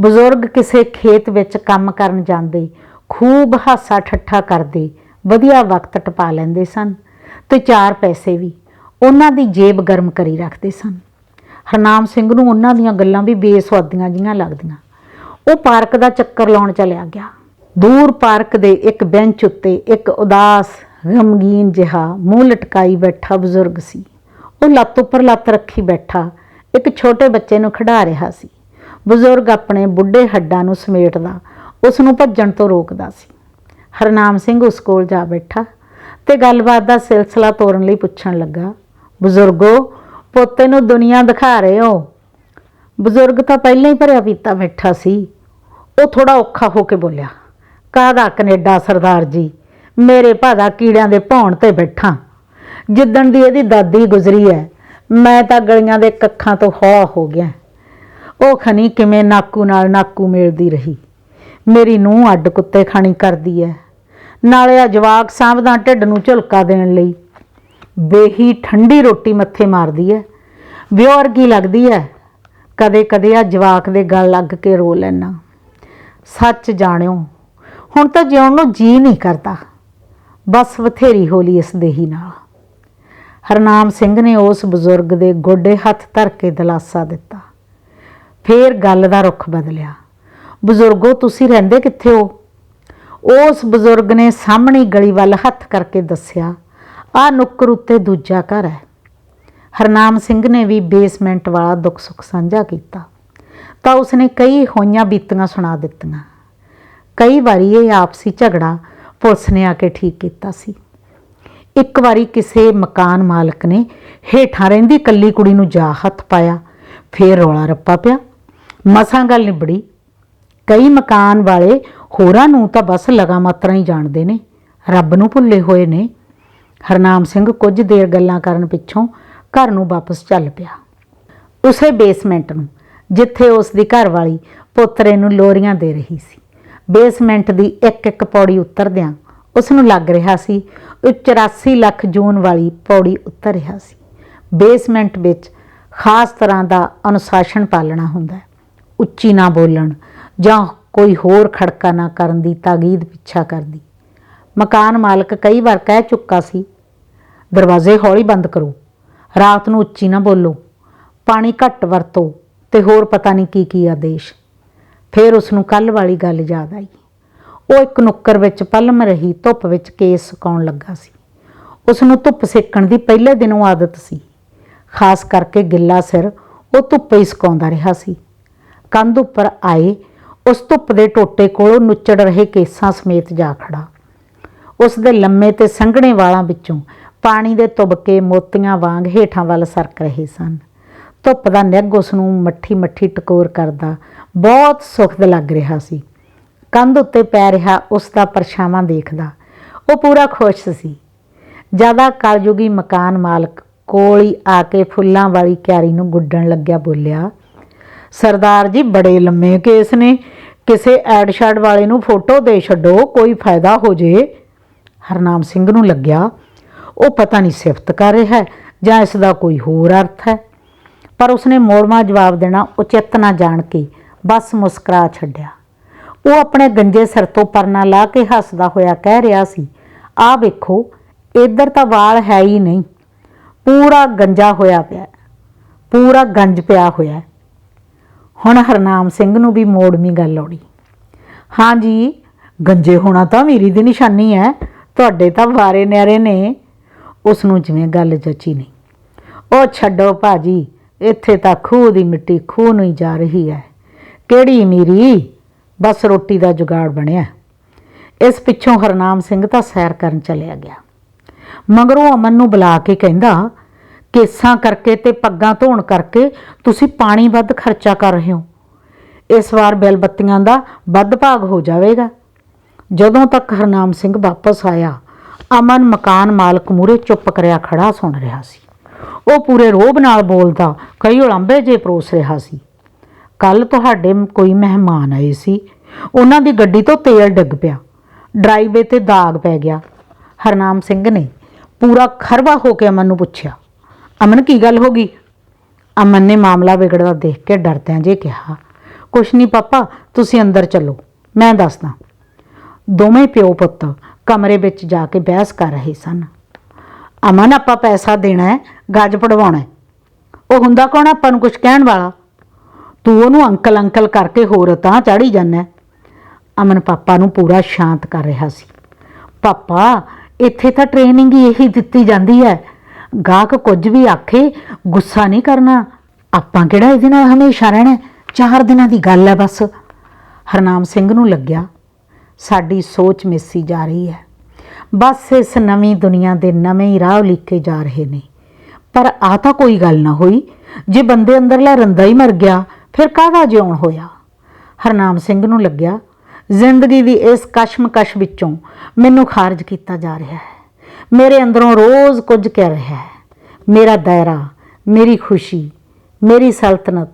ਬਜ਼ੁਰਗ ਕਿਸੇ ਖੇਤ ਵਿੱਚ ਕੰਮ ਕਰਨ ਜਾਂਦੇ, ਖੂਬ ਹਾਸਾ ਠੱਠਾ ਕਰਦੇ, ਵਧੀਆ ਵਕਤ ਟਪਾ ਲੈਂਦੇ ਸਨ ਤੇ ਚਾਰ ਪੈਸੇ ਵੀ ਉਹਨਾਂ ਦੀ ਜੇਬ ਗਰਮ ਕਰੀ ਰੱਖਦੇ ਸਨ। ਹਰਨਾਮ ਸਿੰਘ ਨੂੰ ਉਹਨਾਂ ਦੀਆਂ ਗੱਲਾਂ ਵੀ ਬੇਸਵਾਦੀਆਂ ਜੀਆਂ ਲੱਗਦੀਆਂ। ਉਹ ਪਾਰਕ ਦਾ ਚੱਕਰ ਲਾਉਣ ਚਲਿਆ ਗਿਆ। ਦੂਰ ਪਾਰਕ ਦੇ ਇੱਕ ਬੈਂਚ ਉੱਤੇ ਇੱਕ ਉਦਾਸ, ਗਮਗੀਨ ਜਿਹਾ ਮੂੰਹ ਲਟਕਾਈ ਬੈਠਾ ਬਜ਼ੁਰਗ ਸੀ। ਉਹ ਲੱਤ ਉੱਪਰ ਲੱਤ ਰੱਖੀ ਬੈਠਾ, ਇੱਕ ਛੋਟੇ ਬੱਚੇ ਨੂੰ ਖਿਡਾ ਰਿਹਾ ਸੀ। ਬਜ਼ੁਰਗ ਆਪਣੇ ਬੁੱਢੇ ਹੱਡਾਂ ਨੂੰ ਸਮੇਟਦਾ ਉਸ ਨੂੰ ਭੱਜਣ ਤੋਂ ਰੋਕਦਾ ਸੀ। ਹਰਨਾਮ ਸਿੰਘ ਉਸ ਕੋਲ ਜਾ ਬੈਠਾ ਤੇ ਗੱਲਬਾਤ ਦਾ ਸਿਲਸਿਲਾ ਤੋਰਨ ਲਈ ਪੁੱਛਣ ਲੱਗਾ, ਬਜ਼ੁਰਗੋ, ਪੋਤੇ ਨੂੰ ਦੁਨੀਆ ਦਿਖਾ ਰਹੇ ਹੋ? ਬਜ਼ੁਰਗ ਤਾਂ ਪਹਿਲਾਂ ਹੀ ਭਰਿਆ ਪੀਤਾ ਬੈਠਾ ਸੀ। ਉਹ ਥੋੜਾ ਔਖਾ ਹੋ ਕੇ ਬੋਲਿਆ, ਕਾਹਦਾ ਕੈਨੇਡਾ ਸਰਦਾਰ ਜੀ? ਮੇਰੇ ਭਾਦਾ ਕੀੜਿਆਂ ਦੇ ਭੌਣ ਤੇ ਬੈਠਾ। ਜਿੱਦਣ ਦੀ ਇਹਦੀ ਦਾਦੀ ਗੁਜ਼ਰੀ ਹੈ ਮੈਂ ਤਾਂ ਗਲੀਆਂ ਦੇ ਕੱਖਾਂ ਤੋਂ ਹੌ ਹੋ ਗਿਆ। ਉਹ ਖਣੀ ਕਿਵੇਂ ਨਾਕੂ ਨਾਲ ਨਾਕੂ ਮੇਲਦੀ ਰਹੀ। ਮੇਰੀ ਨੂੰਹ ਅੱਡ ਕੁੱਤੇ ਖਾਣੀ ਕਰਦੀ ਐ। ਨਾਲੇ ਆ ਜਵਾਕ ਸਾਂਭਦਾ ਢਿੱਡ ਨੂੰ ਝੁਲਕਾ ਦੇਣ ਲਈ। ਬੇਹੀ ਠੰਡੀ ਰੋਟੀ ਮੱਥੇ ਮਾਰਦੀ ਐ। ਵਿਉ ਵਰਗੀ ਲੱਗਦੀ ਐ। ਕਦੇ ਕਦੇ ਆ ਜਵਾਕ ਦੇ ਗਲ ਲੱਗ ਕੇ ਰੋ ਲੈਣਾ ਸੱਚ ਜਾਣਿਓ, ਹੁਣ ਤਾਂ ਜਿਉਣ ਨੂੰ ਜੀ ਨਹੀਂ ਕਰਦਾ। ਬਸ ਬਥੇਰੀ ਹੋਲੀ ਇਸ ਦੇਹੀ ਨਾਲ। ਹਰਨਾਮ ਸਿੰਘ ਨੇ ਉਸ ਬਜ਼ੁਰਗ ਦੇ ਗੋਡੇ ਹੱਥ ਧਰ ਕੇ ਦਿਲਾਸਾ ਦਿੱਤਾ। ਫੇਰ ਗੱਲ ਦਾ ਰੁਖ ਬਦਲਿਆ। ਬਜ਼ੁਰਗੋ, ਤੁਸੀਂ ਰਹਿੰਦੇ ਕਿੱਥੇ ਹੋ? ਉਸ ਬਜ਼ੁਰਗ ਨੇ ਸਾਹਮਣੀ ਗਲੀ ਵੱਲ ਹੱਥ ਕਰਕੇ ਦੱਸਿਆ ਆ ਨੁੱਕਰ ਉੱਤੇ ਦੂਜਾ ਘਰ ਹੈ। ਹਰਨਾਮ ਸਿੰਘ ਨੇ ਵੀ ਬੇਸਮੈਂਟ ਵਾਲਾ ਦੁੱਖ ਸੁੱਖ ਸਾਂਝਾ ਕੀਤਾ। ਤਾਂ ਉਸਨੇ ਕਈ ਹੋਈਆਂ ਬੀਤੀਆਂ ਸੁਣਾ ਦਿੱਤੀਆਂ। ਕਈ ਵਾਰੀ ਇਹ ਆਪਸੀ ਝਗੜਾ ਪੁਲਿਸ ਨੇ ਆ ਕੇ ਠੀਕ ਕੀਤਾ ਸੀ। ਇੱਕ ਵਾਰੀ ਕਿਸੇ ਮਕਾਨ ਮਾਲਕ ਨੇ ਹੇਠਾਂ ਰਹਿੰਦੀ ਕੱਲੀ ਕੁੜੀ ਨੂੰ ਜਾ ਹੱਥ ਪਾਇਆ, ਫੇਰ ਰੌਲਾ ਰੱਪਾ ਪਿਆ। ਮਸਾਂ ਗੱਲ ਨਿਬੜੀ, ਕਈ ਮਕਾਨ ਵਾਲੇ ਹੋਰਾਂ ਨੂੰ ਤਾਂ ਬਸ ਲਗਾ ਮਾਤਰਾ ਹੀ ਜਾਣਦੇ ਨੇ, ਰੱਬ ਨੂੰ ਭੁੱਲੇ ਹੋਏ ਨੇ। ਹਰਨਾਮ ਸਿੰਘ ਕੁਝ ਦੇਰ ਗੱਲਾਂ ਕਰਨ ਪਿੱਛੋਂ ਘਰ ਨੂੰ ਵਾਪਸ ਚੱਲ ਪਿਆ। ਉਸੇ ਬੇਸਮੈਂਟ ਨੂੰ, ਜਿੱਥੇ ਉਸ ਦੀ ਘਰਵਾਲੀ ਪੋਤਰੇ ਨੂੰ ਲੋਰੀਆਂ ਦੇ ਰਹੀ ਸੀ। ਬੇਸਮੈਂਟ ਦੀ ਇੱਕ ਇੱਕ ਪੌੜੀ ਉਤਰਦਿਆਂ ਉਸ ਨੂੰ ਲੱਗ ਰਿਹਾ ਸੀ 84 ਲੱਖ ਜੂਨ ਵਾਲੀ ਪੌੜੀ ਉਤਰ ਰਿਹਾ ਸੀ। ਬੇਸਮੈਂਟ ਵਿੱਚ ਖਾਸ ਤਰ੍ਹਾਂ ਦਾ ਅਨੁਸ਼ਾਸਨ ਪਾਲਣਾ ਹੁੰਦਾ ਹੈ। ਉੱਚੀ ਨਾ ਬੋਲਣ ਜਾਂ ਕੋਈ ਹੋਰ ਖੜਕਾ ਨਾ ਕਰਨ ਦੀ ਤਾਕੀਦ ਪਿੱਛਾ ਕਰਦੀ। ਮਕਾਨ ਮਾਲਕ ਕਈ ਵਾਰ ਕਹਿ ਚੁੱਕਾ ਸੀ, ਦਰਵਾਜ਼ੇ ਹੌਲੀ ਬੰਦ ਕਰੋ, ਰਾਤ ਨੂੰ ਉੱਚੀ ਨਾ ਬੋਲੋ, ਪਾਣੀ ਘੱਟ ਵਰਤੋ ਤੇ ਹੋਰ ਪਤਾ ਨਹੀਂ ਕੀ ਕੀ ਆਦੇਸ਼। ਫਿਰ ਉਸ ਨੂੰ ਕੱਲ ਵਾਲੀ ਗੱਲ ਯਾਦ ਆਈ। ਉਹ ਇੱਕ ਨੁੱਕਰ ਵਿੱਚ ਪਲਮ ਰਹੀ ਧੁੱਪ ਵਿੱਚ ਕੇਸ ਸੁਕਾਉਣ ਲੱਗਾ ਸੀ। ਉਸ ਨੂੰ ਧੁੱਪ ਸੇਕਣ ਦੀ ਪਹਿਲੇ ਦਿਨੋਂ ਆਦਤ ਸੀ। ਖਾਸ ਕਰਕੇ ਗਿੱਲਾ ਸਿਰ ਉਹ ਧੁੱਪੇ ਹੀ ਸੁਕਾਉਂਦਾ ਰਿਹਾ ਸੀ। ਕੰਧ ਉੱਪਰ ਆਏ ਉਸ ਧੁੱਪ ਦੇ ਟੋਟੇ ਕੋਲੋਂ ਨੁੱਚੜ ਰਹੇ ਕੇਸਾਂ ਸਮੇਤ ਜਾ ਖੜਾ ਉਸ ਦੇ ਲੰਮੇ ਤੇ ਸੰਘਣੇ ਵਾਲਾਂ ਵਿੱਚੋਂ ਪਾਣੀ ਦੇ ਤੁਬਕੇ ਮੋਤੀਆਂ ਵਾਂਗ ਹੇਠਾਂ ਵੱਲ ਸਰਕ ਰਹੇ ਸਨ। ਧੁੱਪ ਦਾ ਨਿੱਘ ਉਸ ਨੂੰ ਮੱਠੀ ਮੱਠੀ ਟਕੋਰ ਕਰਦਾ ਬਹੁਤ ਸੁਖਦ ਲੱਗ ਰਿਹਾ ਸੀ। ਕੰਧ ਉੱਤੇ ਪੈ ਰਿਹਾ ਉਸ ਦਾ ਪਰਛਾਵਾਂ ਦੇਖਦਾ। ਉਹ ਪੂਰਾ ਖੁਸ਼ ਸੀ। ਜ਼ਿਆਦਾ ਕਲਯੁਗੀ ਮਕਾਨ ਮਾਲਕ ਕੋਲ ਹੀ ਆ ਕੇ ਫੁੱਲਾਂ ਵਾਲੀ ਕਿਆਰੀ ਨੂੰ ਗੁੱਡਣ ਲੱਗਿਆ ਬੋਲਿਆ, ਸਰਦਾਰ ਜੀ, ਬੜੇ ਲੰਮੇ ਕੇਸ ਨੇ। ਕਿਸੇ ਐਡ ਸ਼ਾਡ ਵਾਲੇ ਨੂੰ ਫੋਟੋ ਦੇ ਛੱਡੋ, ਕੋਈ ਫਾਇਦਾ ਹੋ ਜੇ। ਹਰਨਾਮ ਸਿੰਘ ਨੂੰ ਲੱਗਿਆ, ਉਹ ਪਤਾ ਨਹੀਂ ਸਿਫਤ ਕਰ ਰਿਹਾ ਹੈ ਜਾਂ ਇਸ ਦਾ ਕੋਈ ਹੋਰ ਅਰਥ ਹੈ। ਪਰ ਉਸਨੇ ਮੋੜਵਾ ਜਵਾਬ ਦੇਣਾ ਉਚਿਤ ਨਾ ਜਾਣ ਕੇ ਬਸ ਮੁਸਕਰਾ ਛੱਡਿਆ। ਉਹ ਆਪਣੇ ਗੰਜੇ ਸਿਰ ਤੋਂ ਪਰਨਾ ਲਾ ਕੇ ਹੱਸਦਾ ਹੋਇਆ ਕਹਿ ਰਿਹਾ ਸੀ ਆਹ ਵੇਖੋ, ਇੱਧਰ ਤਾਂ ਵਾਲ ਹੈ ਹੀ ਨਹੀਂ। ਪੂਰਾ ਗੰਜਾ ਹੋਇਆ ਪਿਆ ਪੂਰਾ ਗੰਜ ਪਿਆ ਹੋਇਆ ਹੁਣ ਹਰਨਾਮ ਸਿੰਘ ਨੂੰ ਵੀ ਮੋੜਮੀ ਗੱਲ ਆਉਣੀ। ਹਾਂਜੀ ਗੰਜੇ ਹੋਣਾ ਤਾਂ ਮੇਰੀ ਦੀ ਨਿਸ਼ਾਨੀ ਹੈ, ਤੁਹਾਡੇ ਤਾਂ ਵਾਰੇ ਨਿਆਰੇ ਨੇ। ਉਸ ਨੂੰ ਜਿਵੇਂ ਗੱਲ ਜਚੀ ਨਹੀਂ। ਉਹ ਛੱਡੋ ਭਾਜੀ, ਇੱਥੇ ਤਾਂ ਖੂਹ ਦੀ ਮਿੱਟੀ ਖੂਹ ਨੂੰ ਹੀ ਜਾ ਰਹੀ ਹੈ। ਕਿਹੜੀ ਅਮੀਰੀ ਬਸ ਰੋਟੀ ਦਾ ਜੁਗਾੜ ਬਣਿਆ। ਇਸ ਪਿੱਛੋਂ ਹਰਨਾਮ ਸਿੰਘ ਤਾਂ ਸੈਰ ਕਰਨ ਚਲਿਆ ਗਿਆ। ਮਗਰੋਂ ਅਮਨ ਨੂੰ ਬੁਲਾ ਕੇ ਕਹਿੰਦਾ, ਕੇਸਾਂ ਕਰਕੇ ਤੇ ਪੱਗਾਂ ਧੋਣ ਕਰਕੇ ਤੁਸੀਂ ਪਾਣੀ ਵੱਧ ਖਰਚਾ ਕਰ ਰਹੇ ਹੋ। ਇਸ ਵਾਰ ਬਿੱਲ ਬੱਤੀਆਂ ਦਾ ਵੱਧ ਭਾਗ ਹੋ ਜਾਵੇਗਾ। ਜਦੋਂ ਤੱਕ ਹਰਨਾਮ ਸਿੰਘ ਵਾਪਸ ਆਇਆ, ਅਮਨ ਮਕਾਨ ਮਾਲਕ ਮੂਰੇ ਚੁੱਪ ਕਰਿਆ ਖੜਾ ਸੁਣ ਰਿਹਾ ਸੀ। ਉਹ ਪੂਰੇ ਰੋਬ ਨਾਲ ਬੋਲਦਾ, ਕਈ ਉਲੰਬੇ ਜੇ ਪਰੋਸ ਰਿਹਾ ਸੀ। ਕੱਲ ਤੁਹਾਡੇ ਕੋਈ ਮਹਿਮਾਨ ਆਏ ਸੀ। ਉਹਨਾਂ ਦੀ ਗੱਡੀ ਤੋਂ ਤੇਲ ਡਿੱਗ ਪਿਆ। ਡਰਾਈਵੇ ਤੇ ਦਾਗ ਪੈ ਗਿਆ। ਹਰਨਾਮ ਸਿੰਘ ਨੇ ਪੂਰਾ ਖਰਵਾ ਹੋ ਕੇ ਅਮਨ ਨੂੰ ਪੁੱਛਿਆ, ਅਮਨ, ਕੀ ਗੱਲ ਹੋ ਗਈ? ਅਮਨ ਨੇ ਮਾਮਲਾ ਵਿਗੜਦਾ ਦੇਖ ਕੇ ਡਰਦਿਆਂ ਜੇ ਕਿਹਾ, ਕੁਛ ਨਹੀਂ ਪਾਪਾ, ਤੁਸੀਂ ਅੰਦਰ ਚੱਲੋ, ਮੈਂ ਦੱਸਦਾ। ਦੋਵੇਂ ਪਿਓ ਪੁੱਤ ਕਮਰੇ ਵਿੱਚ ਜਾ ਕੇ ਬਹਿਸ ਕਰ ਰਹੇ ਸਨ। ਅਮਨ, ਆਪਾਂ ਪੈਸਾ ਦੇਣਾ ਹੈ ਗੱਜ ਪੜਵਾਉਣਾ ਉਹ ਹੁੰਦਾ ਕੌਣ, ਆਪਾਂ ਨੂੰ ਕੁਝ ਕਹਿਣ ਵਾਲਾ? ਤੂੰ ਉਹਨੂੰ ਅੰਕਲ ਅੰਕਲ ਕਰਕੇ ਹੋਰ ਤਾਂ ਚਾੜੀ ਜਾਂਦਾ ਅਮਨ ਪਾਪਾ ਨੂੰ ਪੂਰਾ ਸ਼ਾਂਤ ਕਰ ਰਿਹਾ ਸੀ। ਪਾਪਾ, ਇੱਥੇ ਤਾਂ ਟ੍ਰੇਨਿੰਗ ਹੀ ਇਹੀ ਦਿੱਤੀ ਜਾਂਦੀ ਹੈ। ਗਾਹਕ ਕੁਝ ਵੀ ਆਖੇ, ਗੁੱਸਾ ਨਹੀਂ ਕਰਨਾ। ਆਪਾਂ ਕਿਹੜਾ ਇਹਦੇ ਨਾਲ ਹਮੇਸ਼ਾ ਰਹਿਣਾ ਚਾਰ ਦਿਨਾਂ ਦੀ ਗੱਲ ਹੈ ਬਸ। ਹਰਨਾਮ ਸਿੰਘ ਨੂੰ ਲੱਗਿਆ, ਸਾਡੀ ਸੋਚ ਮਿੱਸੀ ਜਾ ਰਹੀ ਹੈ। ਬਸ ਇਸ ਨਵੀਂ ਦੁਨੀਆ ਦੇ ਨਵੇਂ ਹੀ ਰਾਹ ਲਿਖੇ ਜਾ ਰਹੇ ਨੇ। ਪਰ ਆ ਤਾਂ ਕੋਈ ਗੱਲ ਨਾ ਹੋਈ। ਜੇ ਬੰਦੇ ਅੰਦਰਲਾ ਰੰਦਾ ਹੀ ਮਰ ਗਿਆ ਫਿਰ ਕਾਹਦਾ ਜਿਉਣ ਹੋਇਆ? ਹਰਨਾਮ ਸਿੰਘ ਨੂੰ ਲੱਗਿਆ, ਜ਼ਿੰਦਗੀ ਦੀ ਇਸ ਕਸ਼ਮਕਸ਼ ਵਿੱਚੋਂ ਮੈਨੂੰ ਖਾਰਜ ਕੀਤਾ ਜਾ ਰਿਹਾ ਹੈ। ਮੇਰੇ ਅੰਦਰੋਂ ਰੋਜ਼ ਕੁਝ ਕਹਿ ਰਿਹਾ ਹੈ। ਮੇਰਾ ਦਾਇਰਾ, ਮੇਰੀ ਖੁਸ਼ੀ, ਮੇਰੀ ਸਲਤਨਤ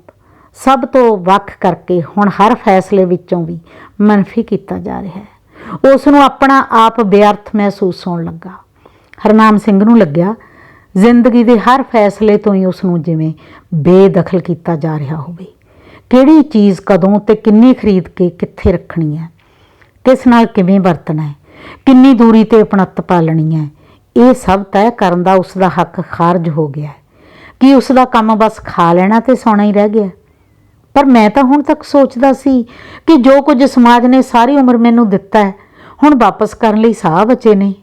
ਸਭ ਤੋਂ ਵੱਖ ਕਰਕੇ ਹੁਣ ਹਰ ਫੈਸਲੇ ਵਿੱਚੋਂ ਵੀ ਮਨਫੀ ਕੀਤਾ ਜਾ ਰਿਹਾ ਹੈ। ਉਸ ਨੂੰ ਆਪਣਾ ਆਪ ਬੇਅਰਥ ਮਹਿਸੂਸ ਹੋਣ ਲੱਗਾ। ਹਰਨਾਮ ਸਿੰਘ ਨੂੰ ਲੱਗਿਆ, ਜ਼ਿੰਦਗੀ ਦੇ ਹਰ ਫੈਸਲੇ ਤੋਂ ਹੀ ਉਸ ਨੂੰ ਜਿਵੇਂ ਬੇਦਖਲ ਕੀਤਾ ਜਾ ਰਿਹਾ ਹੋਵੇ। ਕਿਹੜੀ ਚੀਜ਼ ਕਦੋਂ ਤੇ ਕਿੰਨੀ ਖਰੀਦ ਕੇ ਕਿੱਥੇ ਰੱਖਣੀ ਹੈ? ਕਿਸ ਨਾਲ ਕਿਵੇਂ ਵਰਤਣਾ ਹੈ? ਕਿੰਨੀ ਦੂਰੀ ਤੇ ਆਪਣਤ ਪਾਲਣੀ ਹੈ? ਇਹ ਸਭ ਤੈਅ ਕਰਨ ਦਾ ਉਸ ਦਾ ਹੱਕ ਖਾਰਜ ਹੋ ਗਿਆ ਕਿ ਉਸ ਦਾ ਕੰਮ ਬਸ ਖਾ ਲੈਣਾ ਤੇ ਸੌਣਾ ਹੀ ਰਹਿ ਗਿਆ? ਪਰ ਮੈਂ ਤਾਂ ਹੁਣ ਤੱਕ ਸੋਚਦਾ ਸੀ ਕਿ ਜੋ ਕੁਝ ਸਮਾਜ ਨੇ ਸਾਰੀ ਉਮਰ ਮੈਨੂੰ ਦਿੱਤਾ ਹੈ, ਹੁਣ ਵਾਪਸ ਕਰਨ ਲਈ ਸਾਹ ਬਚੇ ਨੇ।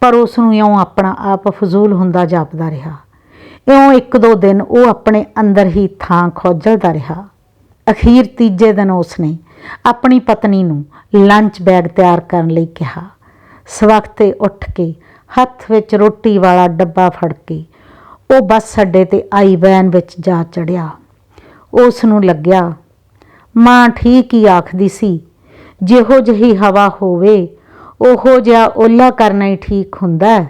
ਪਰ ਉਸ ਨੂੰ ਇਉਂ ਆਪਣਾ ਆਪ ਫਜ਼ੂਲ ਹੁੰਦਾ ਜਾਪਦਾ ਰਿਹਾ। ਇਉਂ ਇੱਕ ਦੋ ਦਿਨ ਉਹ ਆਪਣੇ ਅੰਦਰ ਹੀ ਥਾਂ ਖੋਜਲਦਾ ਰਿਹਾ। ਅਖੀਰ ਤੀਜੇ ਦਿਨ ਉਸਨੇ ਆਪਣੀ ਪਤਨੀ ਨੂੰ ਲੰਚ ਬੈਗ ਤਿਆਰ ਕਰਨ ਲਈ ਕਿਹਾ। ਸਵਖਤੇ ਉੱਠ ਕੇ ਹੱਥ ਵਿੱਚ ਰੋਟੀ ਵਾਲਾ ਡੱਬਾ ਫੜ ਕੇ ਉਹ ਬੱਸ ਅੱਡੇ ਤੇ ਆਈ ਵੈਨ ਵਿੱਚ ਜਾ ਚੜਿਆ ਉਸ ਨੂੰ ਲੱਗਿਆ, ਮਾਂ ਠੀਕ ਹੀ ਆਖਦੀ ਸੀ, ਜਿਹੋ ਜਿਹੀ ਹਵਾ ਹੋਵੇ, ਉਹੋ ਜਿਹਾ ਓਲਾ ਕਰਨਾ ਹੀ ਠੀਕ ਹੁੰਦਾ ਹੈ।